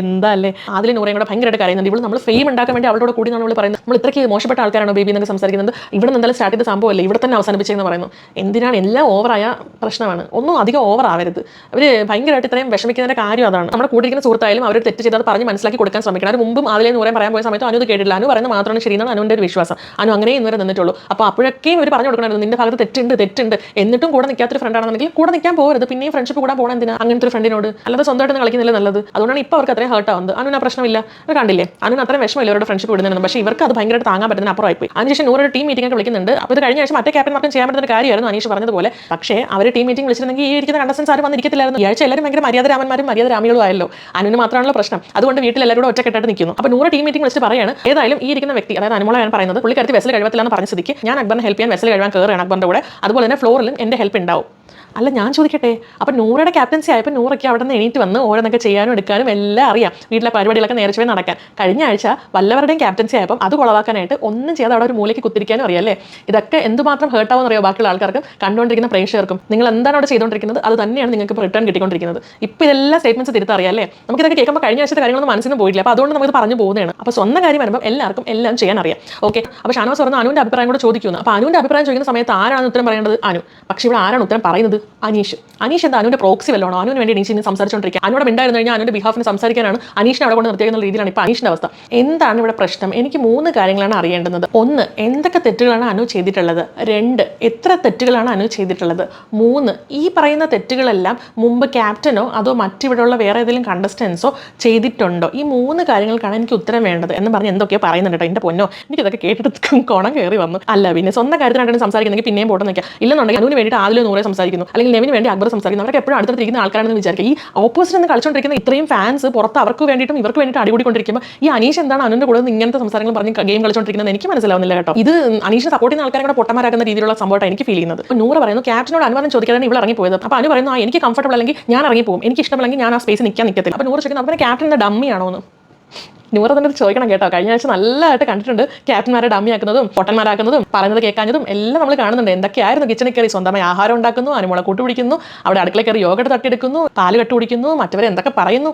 എന്താ അല്ലേ അതിൽ നൂറേയും കൂടെ ഭയങ്കരമായിട്ട് കരയുന്നുണ്ട്. ഇവിടെ നമ്മൾ ഫെയിം ഉണ്ടാക്കാൻ വേണ്ടി അവളോട് കൂടി നമ്മൾ പറയുന്നത്. നമ്മൾ ഇത്രയ്ക്ക് മോശപ്പെട്ട ആൾക്കാരാണോ ബേബി എന്നൊക്കെ സംസാരിക്കുന്നത്? ഇവിടെ എന്തായാലും സ്റ്റാർട്ട് ചെയ്ത സംഭവമല്ലേ ഇവിടെ തന്നെ അവസാനിപ്പിച്ചെന്ന് പറയുന്നു. എന്തിനാണ്? എല്ലാം ഓവറായ പ്രശ്നമാണ്. ഒന്നും അധികം ഓവർ ആവരുത്. അവർ ഭയങ്കരമായിട്ട് ഇത്രയും വിഷമിക്കുന്നതിന്റെ കാര്യം അതാണ്. നമ്മുടെ കൂടെ ഇരിക്കുന്ന സുഹൃത്തായാലും അവർ തെറ്റ് ചെയ്താൽ പറഞ്ഞ് മനസ്സിലാക്കി കൊടുക്കാൻ ശ്രമിക്കണം. അത് മുമ്പും അതിലെ നൂറേം പറയാൻ പോയ സമയത്ത് അനു കേട്ടില്ല അനു പറയുന്നത് മാത്രമാണ് ശരിയെന്നാണ് അനുവിന്റെ ഒരു വിശ്വാസം. അനു അങ്ങനെ ഇന്നുവരെ നിന്നിട്ടുള്ളൂ. അപ്പോൾ അപ്പോഴൊക്കെയും ഇവർ പറഞ്ഞു കൊടുക്കണമായിരുന്നു നിന്റെ ഭാഗത്ത് തെറ്റുണ്ട് തെറ്റുണ്ട്. എന്നിട്ടും കൂടെ നിൽക്കാത്തൊരു ഫ്രണ്ടാണെന്നുണ്ടെങ്കിൽ കൂടെ നിൽക്കാൻ പോകരുത് പിന്നെയും ഫ്രണ്ട്ഷിപ്പ് കൂടാൻ പോകണം എന്തിനാ അങ്ങനത്തെ ഒരു ഫ്രണ്ടിനോട് അല്ലാതെ സ്വന്തമായിട്ട് കളിക്കുന്നില്ല നല്ലത്? അതുകൊണ്ടാണ് ഇപ്പോൾ അവർക്ക് അത്രയും ഹേർട്ട് ആവുന്നത്. അനുവിന് ആ പ്രശ്നമില്ല. അത് കണ്ടില്ലേ? അനുവിന് അത്രയും വിഷമമില്ല അവരുടെ ഫ്രണ്ട്ഷിപ്പ് വിടുന്നതെന്ന് പക്ഷേ ഇവർക്ക് അത് ഭയങ്കരമായിട്ട് താങ്ങാൻ പറ്റുന്ന അപ്പുറമായി പോയി അതിനുശേഷം നൂറൊരു ടീം മീറ്റിംഗ് വിളിക്കുന്നുണ്ട്. അപ്പോൾ ഇത് കഴിഞ്ഞ ആഴ്ച മറ്റേ ക്യാപ്റ്റന്മാർക്കും ചെയ്യാൻ പറ്റുന്ന കാര്യമായിരുന്നു അനീഷ് പറഞ്ഞതുപോലെ. പക്ഷേ അവർ ടീം മീറ്റിംഗ് വിളിച്ചിരുന്നെങ്കിൽ ഈ ഇരിക്കുന്ന കണ്ടസ്റ്റൻസ് ആരും വന്നിരിക്കത്തില്ലായിരുന്നു. ഈ ആഴ്ച എല്ലാവരും ഭയങ്കര മര്യാദ രാമന്മാരും മര്യാദ രാമികളും ആയല്ലോ. അനുവിന് മാത്രമാണല്ലോ പ്രശ്നം. അതുകൊണ്ട് വീട്ടിൽ എല്ലാവരും കൂടെ ഒറ്റക്കെട്ടായിട്ട് നിൽക്കുന്നു. അപ്പോൾ നൂറ് ടീം മീറ്റിംഗ് വിളിച്ച് പറയാണ് ഏതായാലും ഈ ഇരിക്കുന്ന വ്യക്തി അതായത് അനുമോളെ ഞാൻ പറയുന്നത് പുള്ളിക്കാരത്തി വെസൽ കഴിവത്തില്ല എന്ന് പറഞ്ഞ സ്ഥിതിക്ക് ഞാൻ അക്ബറിനെ ഹെൽപ്പ് ചെയ്യാൻ വെസൽ കഴിവാൻ കയറുകയാണ് അക്ബറിന്റെ കൂടെ. അതുപോലെ തന്നെ ഫ്ലോറിലും എന്റെ ഹെൽപ്പ് ഉണ്ടാവും. അല്ല ഞാൻ ചോദിക്കട്ടെ? അപ്പം നൂറയുടെ ക്യാപ്റ്റൻസി ആയപ്പോൾ നൂറൊക്കെ അവിടെ നിന്ന് എണീറ്റ് വന്ന് ഓരോന്നൊക്കെ ചെയ്യാനും എടുക്കാനും എല്ലാം അറിയാം. വീട്ടിലെ പരിപാടികളൊക്കെ നേരത്തെ നടക്കാൻ. കഴിഞ്ഞ ആഴ്ച വല്ലവരുടെയും ക്യാപ്റ്റൻസി ആയപ്പോൾ അത് കുളവാക്കാനായിട്ട് ഒന്നും ചെയ്യാതെ അവിടെ ഒരു മൂലയ്ക്ക് കുത്തിരിക്കാനും അറിയാം ഇതൊക്കെ എന്തുമാത്രം ഹേർട്ടാവും അറിയോ ബാക്കിയുള്ള ആൾക്കാർക്ക്? കണ്ടുകൊണ്ടിരിക്കുന്ന പ്രേക്ഷകർക്കും. നിങ്ങൾ എന്താണ് അവിടെ ചെയ്തുകൊണ്ടിരിക്കുന്നത്? അത് തന്നെയാണ് നിങ്ങൾക്ക് റിട്ടേൺ കിട്ടിക്കൊണ്ടിരിക്കുന്നത്. ഇപ്പോൾ ഇതെല്ലാം സ്റ്റേറ്റ്മെന്റ്സ് തിരുത്തറിയാം അല്ലേ? നമുക്കിതൊക്കെ കേൾക്കുമ്പോൾ കഴിഞ്ഞ ആഴ്ചത്തെ കാര്യങ്ങളൊന്നും മനസ്സിന് പോയിട്ടില്ല. അപ്പോൾ അതുകൊണ്ട് നമുക്ക് പറഞ്ഞു പോകുന്നതാണ്. അപ്പോൾ സ്വന്തം കാര്യം വരുമ്പോൾ എല്ലാവർക്കും എല്ലാം ചെയ്യാൻ അറിയാം. ഓക്കെ അപ്പോൾ ഷാനവാസ് പറഞ്ഞ അനുവിന്റെ അഭിപ്രായം കൂടെ ചോദിക്കുന്നു അപ്പോൾ അനുവിന്റെ അഭിപ്രായം ചോദിക്കുന്ന സമയത്ത് ആരാണ് ഉത്തരം പറയേണ്ടത്? അനു. പക്ഷേ ഇവിടെ ആരാണ് ഉത്തരം പറയുന്നത്? അനീഷ്. അനീഷ് എന്താ? അനുവിന്റെ പ്രോക്സി വല്ലോണോ അനുവിന് വേണ്ടി അനീഷ് ഇന്ന് സംസാരിച്ചുകൊണ്ടിരിക്കുക അനുവിടെ ഉണ്ടായിരുന്നു കഴിഞ്ഞാൽ അനുവിന്റെ ബിഹാഫിന് സംസാരിക്കാനാണ് അനീഷിനെ അവിടെ കൊണ്ട് നിർത്തിയേക്കുന്ന രീതിയിലാണ് ഇപ്പോൾ അനീഷിന്റെ അവസ്ഥ. എന്താണ് ഇവിടെ പ്രശ്നം? എനിക്ക് മൂന്ന് കാര്യങ്ങളാണ് അറിയേണ്ടുന്നത്. ഒന്ന് എന്തൊക്കെ തെറ്റുകളാണ് അനു ചെയ്തിട്ടുള്ളത്? രണ്ട് എത്ര തെറ്റുകളാണ് അനു ചെയ്തിട്ടുള്ളത്? മൂന്ന് ഈ പറയുന്ന തെറ്റുകളെല്ലാം മുമ്പ് ക്യാപ്റ്റനോ അതോ മറ്റിവിടെയുള്ള വേറെ ഏതെങ്കിലും കണ്ടസ്റ്റൻസോ ചെയ്തിട്ടുണ്ടോ? ഈ മൂന്ന് കാര്യങ്ങൾക്കാണ് എനിക്ക് ഉത്തരം വേണ്ടത് എന്ന് പറഞ്ഞ് എന്തൊക്കെയോ പറയുന്നുണ്ട് കേട്ടോ പൊന്നോ. എനിക്കിതൊക്കെ കേട്ടിട്ട് കോണം കയറി വന്നു. അല്ല പിന്നെ സ്വന്തം കാര്യത്തിനായിട്ടാണ് സംസാരിക്കുന്നെങ്കിൽ പിന്നെയും പോട്ടെ നിൽക്കുക ഇല്ലെന്നുണ്ടെങ്കിൽ അനുവിന് വേണ്ടിയിട്ട് ആദ്യം നൂറെ സംസാരിക്കുന്നു. അല്ലെങ്കിൽ നെവിന് വേണ്ടി അക്ബർ സംസാരിക്കുന്നു. അവർക്ക് എപ്പോഴും അടുത്തിരിക്കുന്ന ആൾക്കാരാണെന്ന് വിചാരിക്കുക. ഈ ഓപ്പോസിറ്റ് നിന്ന് കളിച്ചുകൊണ്ടിരിക്കുന്ന ഇത്രയും ഫാൻസ് പുറത്ത് അവർക്ക് വേണ്ടിയിട്ടും ഇവർക്ക് വേണ്ടിയിട്ട് അടികൂടിക്കൊണ്ടിരിക്കുമ്പോൾ ഈ അനീഷ് എന്താണ് അനുവിന്റെ കൂടെ ഇങ്ങനത്തെ സംസാരങ്ങൾ പറഞ്ഞ് ഗെയിം കളിച്ചുകൊണ്ടിരിക്കുന്നത് എനിക്ക് മനസ്സിലാവുന്നില്ല കേട്ടോ. ഇത് അനീഷിനെ സപ്പോർട്ട് ചെയ്യുന്ന ആൾക്കാരെ കൂടെ പൊട്ടന്മാരാക്കുന്ന രീതിയിലുള്ള സംഭവമായിട്ട് എനിക്ക് ഫീൽ ചെയ്യുന്നത്. നൂറ് പറയുന്നു ക്യാപ്റ്റനോട് അനുവാദം ചോദിക്കാതെ ഇവിടെ ഇറങ്ങിപ്പോയത്. അപ്പോൾ അനു പറയുന്നു ആ എനിക്ക് കംഫർട്ടബിൾ അല്ലെങ്കിൽ ഞാൻ ഇറങ്ങി പോകും എനിക്ക് ഇഷ്ടമല്ലെങ്കിൽ ഞാൻ ആ സ്പേസ് നിൽക്കാൻ നിൽക്കത്തില്ല അപ്പോൾ നൂറ് ചോദിക്കുന്നത് അപ്പോൾ ക്യാപ്റ്റൻ ഡമ്മിയാണോ എന്ന് നൂറ് തന്നെ ചോദിക്കണം കേട്ടോ. കഴിഞ്ഞ ആഴ്ച നല്ലതായിട്ട് കണ്ടിട്ടുണ്ട്. ക്യാപ്റ്റന്മാരെ ഡമ്മിയാക്കുന്നതും പൊട്ടന്മാരാക്കുന്നതും പറയുന്നത് കേൾക്കാഞ്ഞതും എല്ലാം നമ്മൾ കാണുന്നുണ്ട്. എന്തൊക്കെയായിരുന്നു കിച്ചണിൽ കയറി? സ്വന്തമായി ആഹാരം ഉണ്ടാക്കുന്നു അനുമുള കൂട്ടുപിടിക്കുന്നു അവിടെ അടുക്കള കയറി യോഗട്ട് തട്ടിയെടുക്കുന്നു പാൽ കെട്ടു പിടിക്കുന്നു മറ്റവരെ എന്തൊക്കെ പറയുന്നു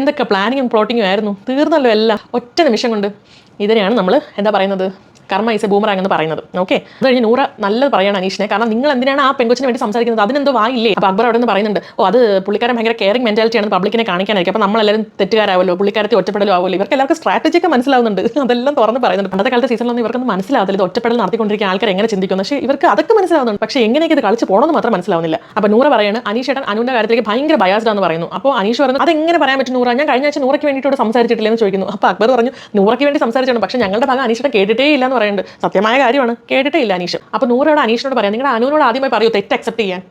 എന്തൊക്കെ പ്ലാനിങ്ങും പ്ലോട്ടിങ്ങും ആയിരുന്നു. തീർന്നല്ലോ എല്ലാം. ഒറ്റ നിമിഷം കൊണ്ട് ഇതിനെയാണ് നമ്മൾ എന്താ പറയുന്നത്? കർമ്മ ഈസ് എ ബൂമറാങ് എന്ന് പറയുന്നത്. ഓക്കെ അത് കഴിഞ്ഞ് നൂറ് നല്ലത് പറയണം അനീഷിനെ. കാരണം നിങ്ങൾ എന്തിനാണ് ആ പെൺകൊച്ചിന് വേണ്ടി സംസാരിക്കുന്നത്? അതിനെന്തോ വായില്ലേ? അപ്പോൾ അക്ബർ അവിടെ നിന്ന് പറയുന്നുണ്ട് ഓ അത് പുള്ളിക്കാരൻ ഭയങ്കര കെയറിംഗ് മെന്റാലിറ്റിയാണ് പബ്ലിക്കിനെ കാണിക്കാനായിരിക്കും. അപ്പോൾ നമ്മളെല്ലാവരും തെറ്റുകാരാവല്ലോ പുള്ളിക്കാരത്തെ ഒറ്റപ്പെടലോ ആവുമല്ലോ ഇവർക്ക് എല്ലാവർക്കും സ്ട്രാറ്റജി ഒക്കെ മനസ്സിലാവുന്നുണ്ട്. അതെല്ലാം തുറന്ന് പറയുന്നുണ്ട്. പണ്ടത്തെ കാലത്തെ സീസണിലൊന്നും ഇവർക്കൊന്നും മനസ്സിലാവത്തില്ല. ഇത് ഒറ്റപ്പെടൽ നടത്തിക്കൊണ്ടിരിക്കുന്ന ആൾക്കാർ എങ്ങനെ ചിന്തിക്കുന്നു? പക്ഷേ ഇവർക്ക് അതൊക്കെ മനസ്സിലാവുന്നുണ്ട്. പക്ഷേ എങ്ങനെയൊക്കെ ഇത് കളിച്ച് പോകണമെന്ന് മാത്രം മനസ്സിലാവുന്നില്ല. അപ്പോൾ നൂറ് പറയാണ് അനീഷേട്ടൻ അനുവിന്റെ കാര്യത്തിലേക്ക് ഭയങ്കര ബയാസ്ഡ് എന്ന് പറയുന്നു. അപ്പോൾ അനീഷ് പറഞ്ഞു അതെങ്ങനെ പറയാൻ പറ്റും നൂറ? ഞാൻ കഴിഞ്ഞ ആഴ്ച നൂറയ്ക്ക് വേണ്ടിയിട്ട് ചോദിക്കുന്നു. അപ്പോൾ അക്ബർ പറഞ്ഞു നൂറയ്ക്ക് വേണ്ടി സംസാരിച്ചാണ്. പക്ഷേ ഞങ്ങളുടെ ഭാഗം അനീഷേട്ടൻ കേട്ടിട്ടേ ഇല്ല എന്ന് പറയുന്നുണ്ട്. സത്യമായ കാര്യമാണ്. കേട്ടിട്ടേ ഇല്ല അനീഷ്. അപ്പോൾ നൂറോട് അനീഷിനോട് പറയാം. നിങ്ങളുടെ അനുവിനോട് ആദ്യമായി പറയൂ തെറ്റ് അക്സെപ്റ്റ് ചെയ്യാൻ.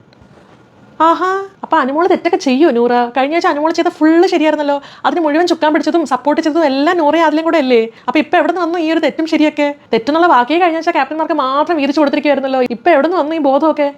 ആഹാ. അപ്പൊ അനുമോൾ തെറ്റൊക്കെ ചെയ്യോ നൂറ? കഴിഞ്ഞ ആഴ്ച അനുമോൾ ചെയ്ത ഫുള്ള് ശരിയായിരുന്നല്ലോ. അതിന് മുഴുവൻ ചുക്കാൻ പിടിച്ചതും സപ്പോർട്ട് ചെയ്തതും എല്ലാം നൂറേ അതിലും കൂടെ അല്ലേ? അപ്പൊ ഇപ്പൊ എവിടെ നിന്ന് വന്നു ഈ ഒരു തെറ്റും ശരിയൊക്കെ? തെറ്റെന്നുള്ള വാക്കിയെ കഴിഞ്ഞ ആഴ്ച ക്യാപ്റ്റന്മാർക്ക് മാത്രം വീതിച്ചു കൊടുത്തിരിക്കുവായിരുന്നല്ലോ. ഇപ്പൊ എവിടെ നിന്ന് വന്നു ഈ ബോധമൊക്കെ?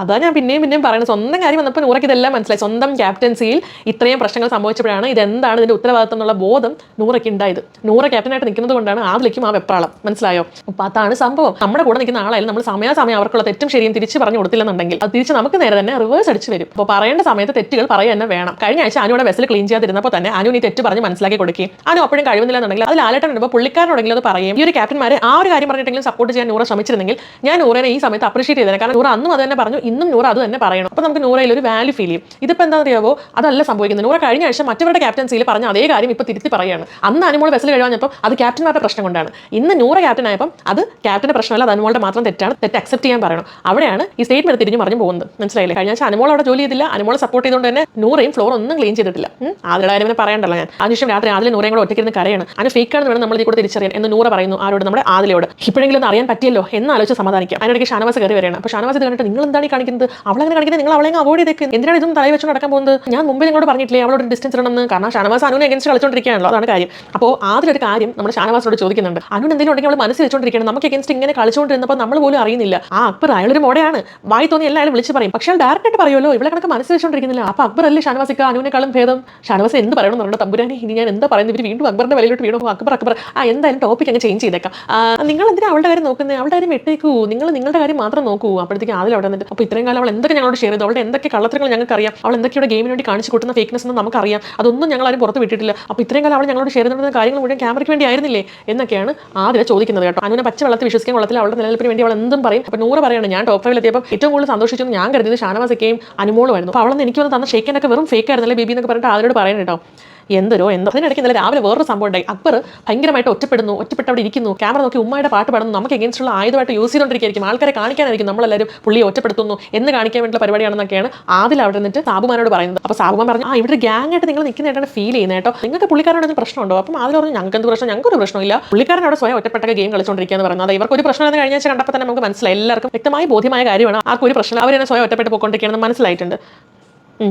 അതാ ഞാൻ പിന്നെയും പിന്നെയും പറയുന്നത്. സ്വന്തം കാര്യം വന്നപ്പോൾ നൂറയ്ക്ക് ഇതെല്ലാം മനസ്സിലായി. സ്വന്തം ക്യാപ്റ്റൻസിയിൽ ഇത്രയും പ്രശ്നങ്ങൾ സംഭവിച്ചപ്പോഴാണ് ഇതെന്താണ് ഇതിന്റെ ഉത്തരവാദിത്തം എന്നുള്ള ബോധം നൂറയ്ക്ക് ഉണ്ടായത്. നൂറ ക്യാപ്റ്റനായിട്ട് നിൽക്കുന്നത് കൊണ്ടാണ് ആദിലേക്കും ആ വെപ്രാളം. മനസ്സിലായോ? അപ്പൊ അതാണ് സംഭവം. നമ്മുടെ കൂടെ നിൽക്കുന്ന ആളായാലും നമ്മൾ സമയാസമയം അവർക്കുള്ള തെറ്റും ശരിയും തിരിച്ച് പറഞ്ഞു കൊടുത്തില്ലെന്നുണ്ടെങ്കിൽ അത് തിരിച്ച് നമുക്ക് നേരെ തന്നെ റിവേഴ്സ് അടിച്ച് വരും. അപ്പോൾ പറയേണ്ട സമയത്ത് തെറ്റുകൾ പറയുക തന്നെ വേണം. കഴിഞ്ഞ ആഴ്ച അനുവിടെ വെസൽ ക്ലീൻ ചെയ്യാതിരുന്നപ്പോൾ തന്നെ അനു നീ തെറ്റ് പറഞ്ഞ് മനസ്സിലാക്കി കൊടുക്കുകയും അനു അപ്പോഴും കഴിവുന്നില്ലെന്നുണ്ടെങ്കിൽ അതിൽ ആലട്ടം വരുമ്പോൾ പുള്ളിക്കാരനോടെങ്കിലും അത് പറയും ഈ ഒരു ക്യാപ്റ്റന്മാരെ ആ ഒരു കാര്യം പറഞ്ഞിട്ടെങ്കിലും സപ്പോർട്ട് ചെയ്യാൻ നൂറ ശ്രമിച്ചിരുന്നെങ്കിൽ ഞാൻ നൂറനെ ഈ സമയത്ത് അപ്രീഷിയേറ്റ് ചെയ്തേനെ. കാരണം നൂറ അന്നും അത് തന്നെ പറഞ്ഞു ഇന്നും നൂറ അത് തന്നെ പറയണം. അപ്പോൾ നമുക്ക് നൂറയിൽ ഒരു വാല്യൂ ഫീൽ ചെയ്യും. ഇതിപ്പോൾ എന്താ അറിയാവോ? അതല്ല സംഭവിക്കുന്നത്. നൂറ കഴിഞ്ഞ ആഴ്ച മറ്റവരുടെ ക്യാപ്റ്റൻസിയിൽ പറഞ്ഞ അതേ കാര്യം ഇപ്പോൾ തിരുത്തി പറയുകയാണ്. അന്ന് അനുമോൾ വെസൽ കഴിവാഞ്ഞപ്പോൾ അത് ക്യാപ്റ്റന്മാരുടെ പ്രശ്നം കൊണ്ടാണ്. ഇന്ന് നൂറ ക്യാപ്റ്റൻ അത് ക്യാപ്റ്റന്റെ പ്രശ്നമല്ല അത് അനുമോളുടെ മാത്രം തെറ്റാണ്. തെറ്റ് അക്സെപ്റ്റ് ചെയ്യാൻ പറയണം. അവിടെയാണ് ഈ സ്റ്റേറ്റ്മെന്റ് തിരിഞ്ഞു പറഞ്ഞു പോകുന്നത്. മനസ്സിലായില്ലേ? കഴിഞ്ഞ ആഴ്ച അനുമോൾ അവിടെ ജോലി ചെയ്തില്ല. അനുമോളെ സപ്പോർട്ട് ചെയ്തുകൊണ്ട് തന്നെ നൂറയും ഫ്ലോർ ഒന്നും ക്ലീൻ ചെയ്തിട്ടില്ല. ആദ്യയുടെ കാര്യം പറയണ്ടല്ലോ ഞാൻ. അതിനുശേഷം രാത്രി ആദ്യം നൂറയും കൂടെ ഒറ്റയ്ക്കിരുന്ന് കരയാണ്. ഫേക്ക് ഫേക്കാണെന്ന് വേണം നമ്മൾ ഇതിൽ കൂടെ തിരിച്ചറിയാൻ എന്ന് നൂറ പറയുന്നു ആരോട്? നമ്മുടെ ആദിലയോട്. ഇപ്പോഴെങ്കിലും ഒന്ന് അറിയാൻ പറ്റിയല്ലോ എന്ന് ആലോചിച്ച് സമാധാനിക്കാം. അതിനിടയ്ക്ക് ഷാനവാസ് കയറി വരികയാണ്. അപ്പോൾ ഷാനവാസ് കണ്ടിട്ട് നിങ്ങൾ എന്താണ് കാണിക്കുന്നത്? അവളെങ്ങനെ കാണിക്കുന്നത്? നിങ്ങൾ അവളെ അവോയ്ഡ് ചെയ്തേക്ക്. എന്തിനാണ് ഇതും തലയിൽ വെച്ച് നടക്കാൻ പോകുന്നത്? ഞാൻ മുമ്പ് നിങ്ങളോട് പറഞ്ഞിട്ടില്ലേ അവളോട് ഡിസ്റ്റൻസ് ഇടണമെന്ന്? കാരണം ഷാനവാസ് അനുവിനെ എഗൻസ്റ്റ് കളിച്ചോണ്ടിരിക്കുകയാണല്ലോ. അതാണ് കാര്യം. അപ്പോൾ ആദ്യം കാര്യം നമ്മൾ ഷാനവാസിനോട് ചോദിക്കുന്നുണ്ട്. അനു എന്തെങ്കിലും ഉണ്ടെങ്കിൽ അവൾ മനസ്സിൽ വെച്ചോണ്ടിരിക്കുകയാണ് നമുക്ക് എഗൻസ്റ്റ് ഇങ്ങനെ കളിച്ചുകൊണ്ടിരുന്നപ്പോൾ നമ്മൾ പോലും അറിയുന്നില്ല. ആ അക്ബർ അയാളൊരു മോടെയാണ് വായി തോന്നി എല്ലാവരും വിളിച്ച് പറയും. പക്ഷേ ഡയറക്റ്റ് ആയിട്ട് പറയുമല്ലോ ഇവിടെ കണക്ക് മനസ്സിൽ വെച്ചോണ്ടിരിക്കുന്നില്ല. അപ്പോൾ അക്ബർ അല്ലേ ഷാനവാസിക്ക അനുവിനെക്കാളും ഭേദം? ഷാനവാസ് എന്ത് പറയണം എന്ന് പറഞ്ഞാൽ തമ്പുരാനെ ഇനി ഞാൻ എന്താ പറയുന്നത്? ഇവർ വീണ്ടും അക്ബറിന്റെ വിലയിലോട്ട് വീണു അക്ബർ അക്ബർ. ആ എന്തായാലും ടോപ്പിക് അങ്ങ് ചേഞ്ച് ചെയ്തേക്കാം. നിങ്ങൾ എന്തിനാ അവളുടെ കാര്യം നോക്കുന്നത് അവളുടെ കാര്യം വെട്ടേക്കൂ. നിങ്ങൾ നിങ്ങളുടെ കാര്യം മാത്രം നോക്കൂ. അപ്പോഴത്തേക്ക് ആദ്യം അവിടെ വന്നിട്ട് അപ്പോൾ ഇത്രയും കാലം അവൾ എന്തൊക്കെ ഞങ്ങളോട് ഷെയർ ചെയ്തു? അവളുടെ എന്തൊക്കെ കള്ളത്തരങ്ങൾ ഞങ്ങൾക്ക് അറിയാം അവൾ എന്തൊക്കെയുടെ ഗെയിമിന് വേണ്ടി കാണിച്ചു കൂട്ടുന്ന ഫേക്ക്നെസ് എന്ന് നമുക്കറിയാം. അതൊന്നും ഞങ്ങൾ ആരും പുറത്ത് വിട്ടിട്ടില്ല. അപ്പോൾ ഇത്രയും കാലം അവൾ ഞങ്ങളോട് ഷെയർ ചെയ്തിരുന്ന കാര്യങ്ങൾ മുഴുവൻ ക്യാമറയ്ക്ക് വേണ്ടി ആയിരുന്നില്ലേ? എന്നൊക്കെയാണ് ആദ്യം ചോദിക്കുന്നത് കേട്ടോ. അനുവിനെ പച്ച വെള്ളത്തിൽ വിശ്വസിക്കാൻ കൊള്ളത്തില്ല. അവളുടെ നിലനിൽപ്പിന് വേണ്ടി അവൾ എന്തും പറയും. അപ്പോൾ നൂറ് പറയാണ് ഞാൻ ടോപ്പ് ഫൈവിൽ എത്തിയപ്പോൾ ഏറ്റവും കൂടുതൽ സന്തോഷിച്ചു ഞാൻ കരുതിയത് ഷാനവാസക്കെയും അനുമോളുമായിരുന്നു അപ്പോൾ അവളെന്ന് എനിക്ക് വന്ന് തന്ന ഷേക്കനൊക്കെ വെറും ഫേക്ക് ആയിരുന്നല്ലേ ബേബി എന്നൊക്കെ പറഞ്ഞിട്ട് ആദ്യോട് പറയണം കേട്ടോ. എന്തരോ എന്തോ. അതിനിടയ്ക്ക് ഇന്നലെ രാവിലെ വേറൊരു സംഭവം ഉണ്ടായി. അക്ബർ ഭയങ്കരമായിട്ട് ഒറ്റപ്പെടുന്നു ഒറ്റപ്പെട്ട് അവിടെ ഇരിക്കുന്നു. ക്യാമറ നോക്കി ഉമ്മയുടെ പാട്ട് പാടുന്നു. നമുക്ക് എഗൈൻസ്റ്റ് ഉള്ള ആയുധമായിട്ട് യൂസ് ചെയ്തുകൊണ്ടിരിക്കുകയായിരിക്കും. ആൾക്കാരെ കാണിക്കാനായിരിക്കും നമ്മളെല്ലാവരും പുള്ളിയെ ഒറ്റപ്പെടുത്തുന്നു എന്ന് കാണിക്കാൻ വേണ്ടിയുള്ള പരിപാടിയാണെന്നൊക്കെയാണ് ആദ്യം അവിടെ നിന്നിട്ട് സാബുമാനോട് പറയുന്നത്. അപ്പോൾ സാബുമാൻ പറഞ്ഞു ആ ഇവിടെ ഗ്യാങ് ആയിട്ട് നിങ്ങൾ നിൽക്കുന്നതായിട്ടാണ് ഫീൽ ചെയ്യുന്നത് കേട്ടോ. നിങ്ങൾക്ക് പുള്ളിക്കാരോട് എന്തെങ്കിലും പ്രശ്നമുണ്ടോ? അപ്പം അതിൽ പറഞ്ഞു ഞങ്ങൾക്ക് എന്ത് പ്രശ്നം? ഞങ്ങൾക്ക് ഒരു പ്രശ്നമില്ല പുള്ളിക്കാരൻ സ്വയം ഒറ്റപ്പെട്ട ഗെയിം കളിച്ചുകൊണ്ടിരിക്കുക എന്ന് അത് ഇവർക്ക് ഒരു പ്രശ്നമില്ലെന്ന് കഴിഞ്ഞ ആഴ്ച കണ്ടപ്പോൾ തന്നെ നമുക്ക് മനസ്സിലായി. എല്ലാവർക്കും വ്യക്തമായി ബോധ്യമായ കാര്യമാണ് ആർക്കൊരു പ്രശ്നം അവരെന്നെ സ്വയം ഒറ്റപ്പെട്ട് പോയിക്കൊണ്ടിരിക്കുകയാണെന്ന് മനസ്സിലായിട്ടുണ്ട്.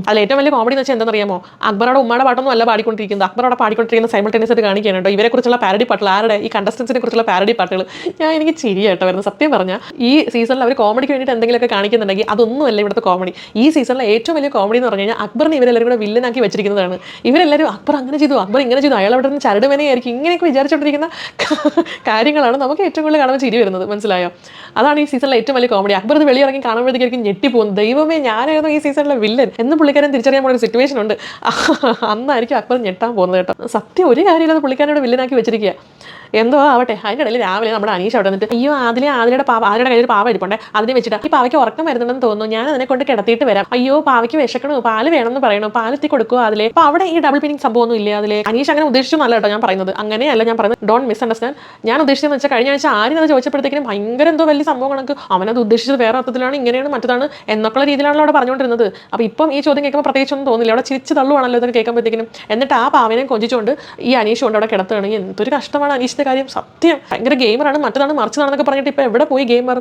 അതിൽ ഏറ്റവും വലിയ കോമഡി എന്ന് വെച്ചാൽ എന്താണെന്നറിയാമോ അക്ബറുടെ ഉമ്മയുടെ പാട്ടൊന്നും അല്ല പാടിക്കൊണ്ടിരിക്കുന്നത്. അക്ബറോട് പാടിക്കൊണ്ടിരിക്കുന്ന സൈമൾട്ടേനിയസ് ആയിട്ട് കാണിക്കുകയാണ് കേട്ടോ. ഇവരെ കുറിച്ചുള്ള പാരഡി പാട്ടുകൾ ആരുടെ ഈ കണ്ടസ്റ്റൻസിനെ കുറിച്ചുള്ള പാരഡി പാട്ടുകൾ. ഞാൻ എനിക്ക് ചിരിയായിട്ട് വരുന്നത്. സത്യം പറഞ്ഞാൽ ഈ സീസണിൽ അവർ കോമഡിക്ക് വേണ്ടിയിട്ട് എന്തെങ്കിലുമൊക്കെ കാണിക്കുന്നുണ്ടെങ്കിൽ അതൊന്നുമല്ല ഇവിടുത്തെ കോമഡി ഈ സീസണിലെ ഏറ്റവും വലിയ കോമഡി എന്ന് പറഞ്ഞു കഴിഞ്ഞാൽ അക്ബറിനെ ഇവരെല്ലാവരും കൂടെ വില്ലനാക്കി വെച്ചിരിക്കുന്നതാണ്. ഇവരെല്ലാവരും അക്ബർ അങ്ങനെ ചെയ്തു അക്ബർ ഇങ്ങനെ ചെയ്തു അയാൾ അവിടെ നിന്ന് ചരടുമേനയായിരിക്കും. ഇങ്ങനെയൊക്കെ വിചാരിച്ചുകൊണ്ടിരിക്കുന്ന കാര്യങ്ങളാണ് നമുക്ക് ഏറ്റവും കൂടുതൽ കാണുമ്പോൾ ചിരി വരുന്നത്. മനസ്സിലായോ? അതാണ് ഈ സീസണിലെ ഏറ്റവും വലിയ കോമഡി അക്ബർ ഇത് വെളിയിറങ്ങി കാണുമ്പോഴത്തേക്കും ഞെട്ടിപ്പോകും ദൈവമേ ഞാനായിരുന്നു ഈ സീസണിലെ വില്ലൻ എന്ന് പുള്ളിക്കാരൻ തിരിച്ചറിയാൻ പോകുന്ന ഒരു സിറ്റുവേഷൻ ഉണ്ട്. അന്നായിരിക്കും അക്ബർ ഞെട്ടാൻ പോകുന്നത് കേട്ടോ. സത്യം ഒരു കാര്യമില്ലാതെ പുള്ളിക്കാരനോട് വില്ലനാക്കി വെച്ചിരിക്കുക എന്തോ ആവട്ടെ അതിന്റെ ഇടയിൽ രാവിലെ നമ്മുടെ അനീഷ് അവിടെ നിന്നിട്ട് അയ്യോ അതിലെ ആതിലയുടെ പാവ ആതിലയുടെ കയ്യിൽ പാവ ഇരിപ്പുണ്ട് അതിനെ വെച്ചിട്ട്. ഈ പാവയ്ക്ക് ഉറക്കം വരുന്നുണ്ടെന്ന് തോന്നുന്നു ഞാൻ അതിനെ കൊണ്ട് കിടത്തിയിട്ട് വരാം. അയ്യോ പാവയ്ക്ക് വിശക്കണോ പാൽ വേണമെന്ന് പറയണു പാലെത്തി കൊടുക്കുക അതിലെ അപ്പോൾ അവിടെ ഈ ഡബിൾ മീനിങ് സംഭവമൊന്നും ഇല്ല അതിലെ അനീഷ് അങ്ങനെ ഉദ്ദേശിച്ചൊന്നല്ല കേട്ടോ ഞാൻ പറയുന്നത്. അങ്ങനെയല്ല ഞാൻ പറയുന്നത്. ഡോണ്ട് മിസ് അണ്ടർസ്റ്റാൻഡ് ഞാൻ ഉദ്ദേശിച്ചതെന്ന് വെച്ചാൽ കഴിഞ്ഞ ആഴ്ച ആരും അത് ചോദിച്ചപ്പോഴത്തേക്കും ഭയങ്കര എന്തോ വലിയ സംഭവം കണക്ക്. അവനത് ഉദ്ദേശിച്ചത് വേറെ അർത്ഥത്തിലാണ് ഇങ്ങനെയാണ് മറ്റതാണ് എന്നൊക്കെയുള്ള രീതിയിലാണല്ലോ അവിടെ പറഞ്ഞുകൊണ്ടിരുന്നത്. അപ്പോൾ ഇപ്പം ഈ ചോദ്യം കേൾക്കുമ്പോൾ പ്രത്യേകിച്ചൊന്നും തോന്നില്ല. അവിടെ ചിരിച്ച് തള്ളുവാണല്ലോ ഇതൊക്കെ കേൾക്കുമ്പോഴത്തേക്കും എന്നിട്ട് ആ പാവനെ കൊഞ്ചിച്ചുകൊണ്ട് ഈ അനീഷ് കൊണ്ട് അവിടെ കിടത്തുകയാണെങ്കിൽ എന്തൊരു കഷ്ടമാണ് അനീഷിന്റെ കാര്യം. സത്യം. ഭയങ്കര ഗെയിമറാണ് മറ്റതാണ് മറിച്ചതാണെന്നൊക്കെ പറഞ്ഞിട്ട് ഇപ്പോൾ എവിടെ പോയി ഗെയിമർ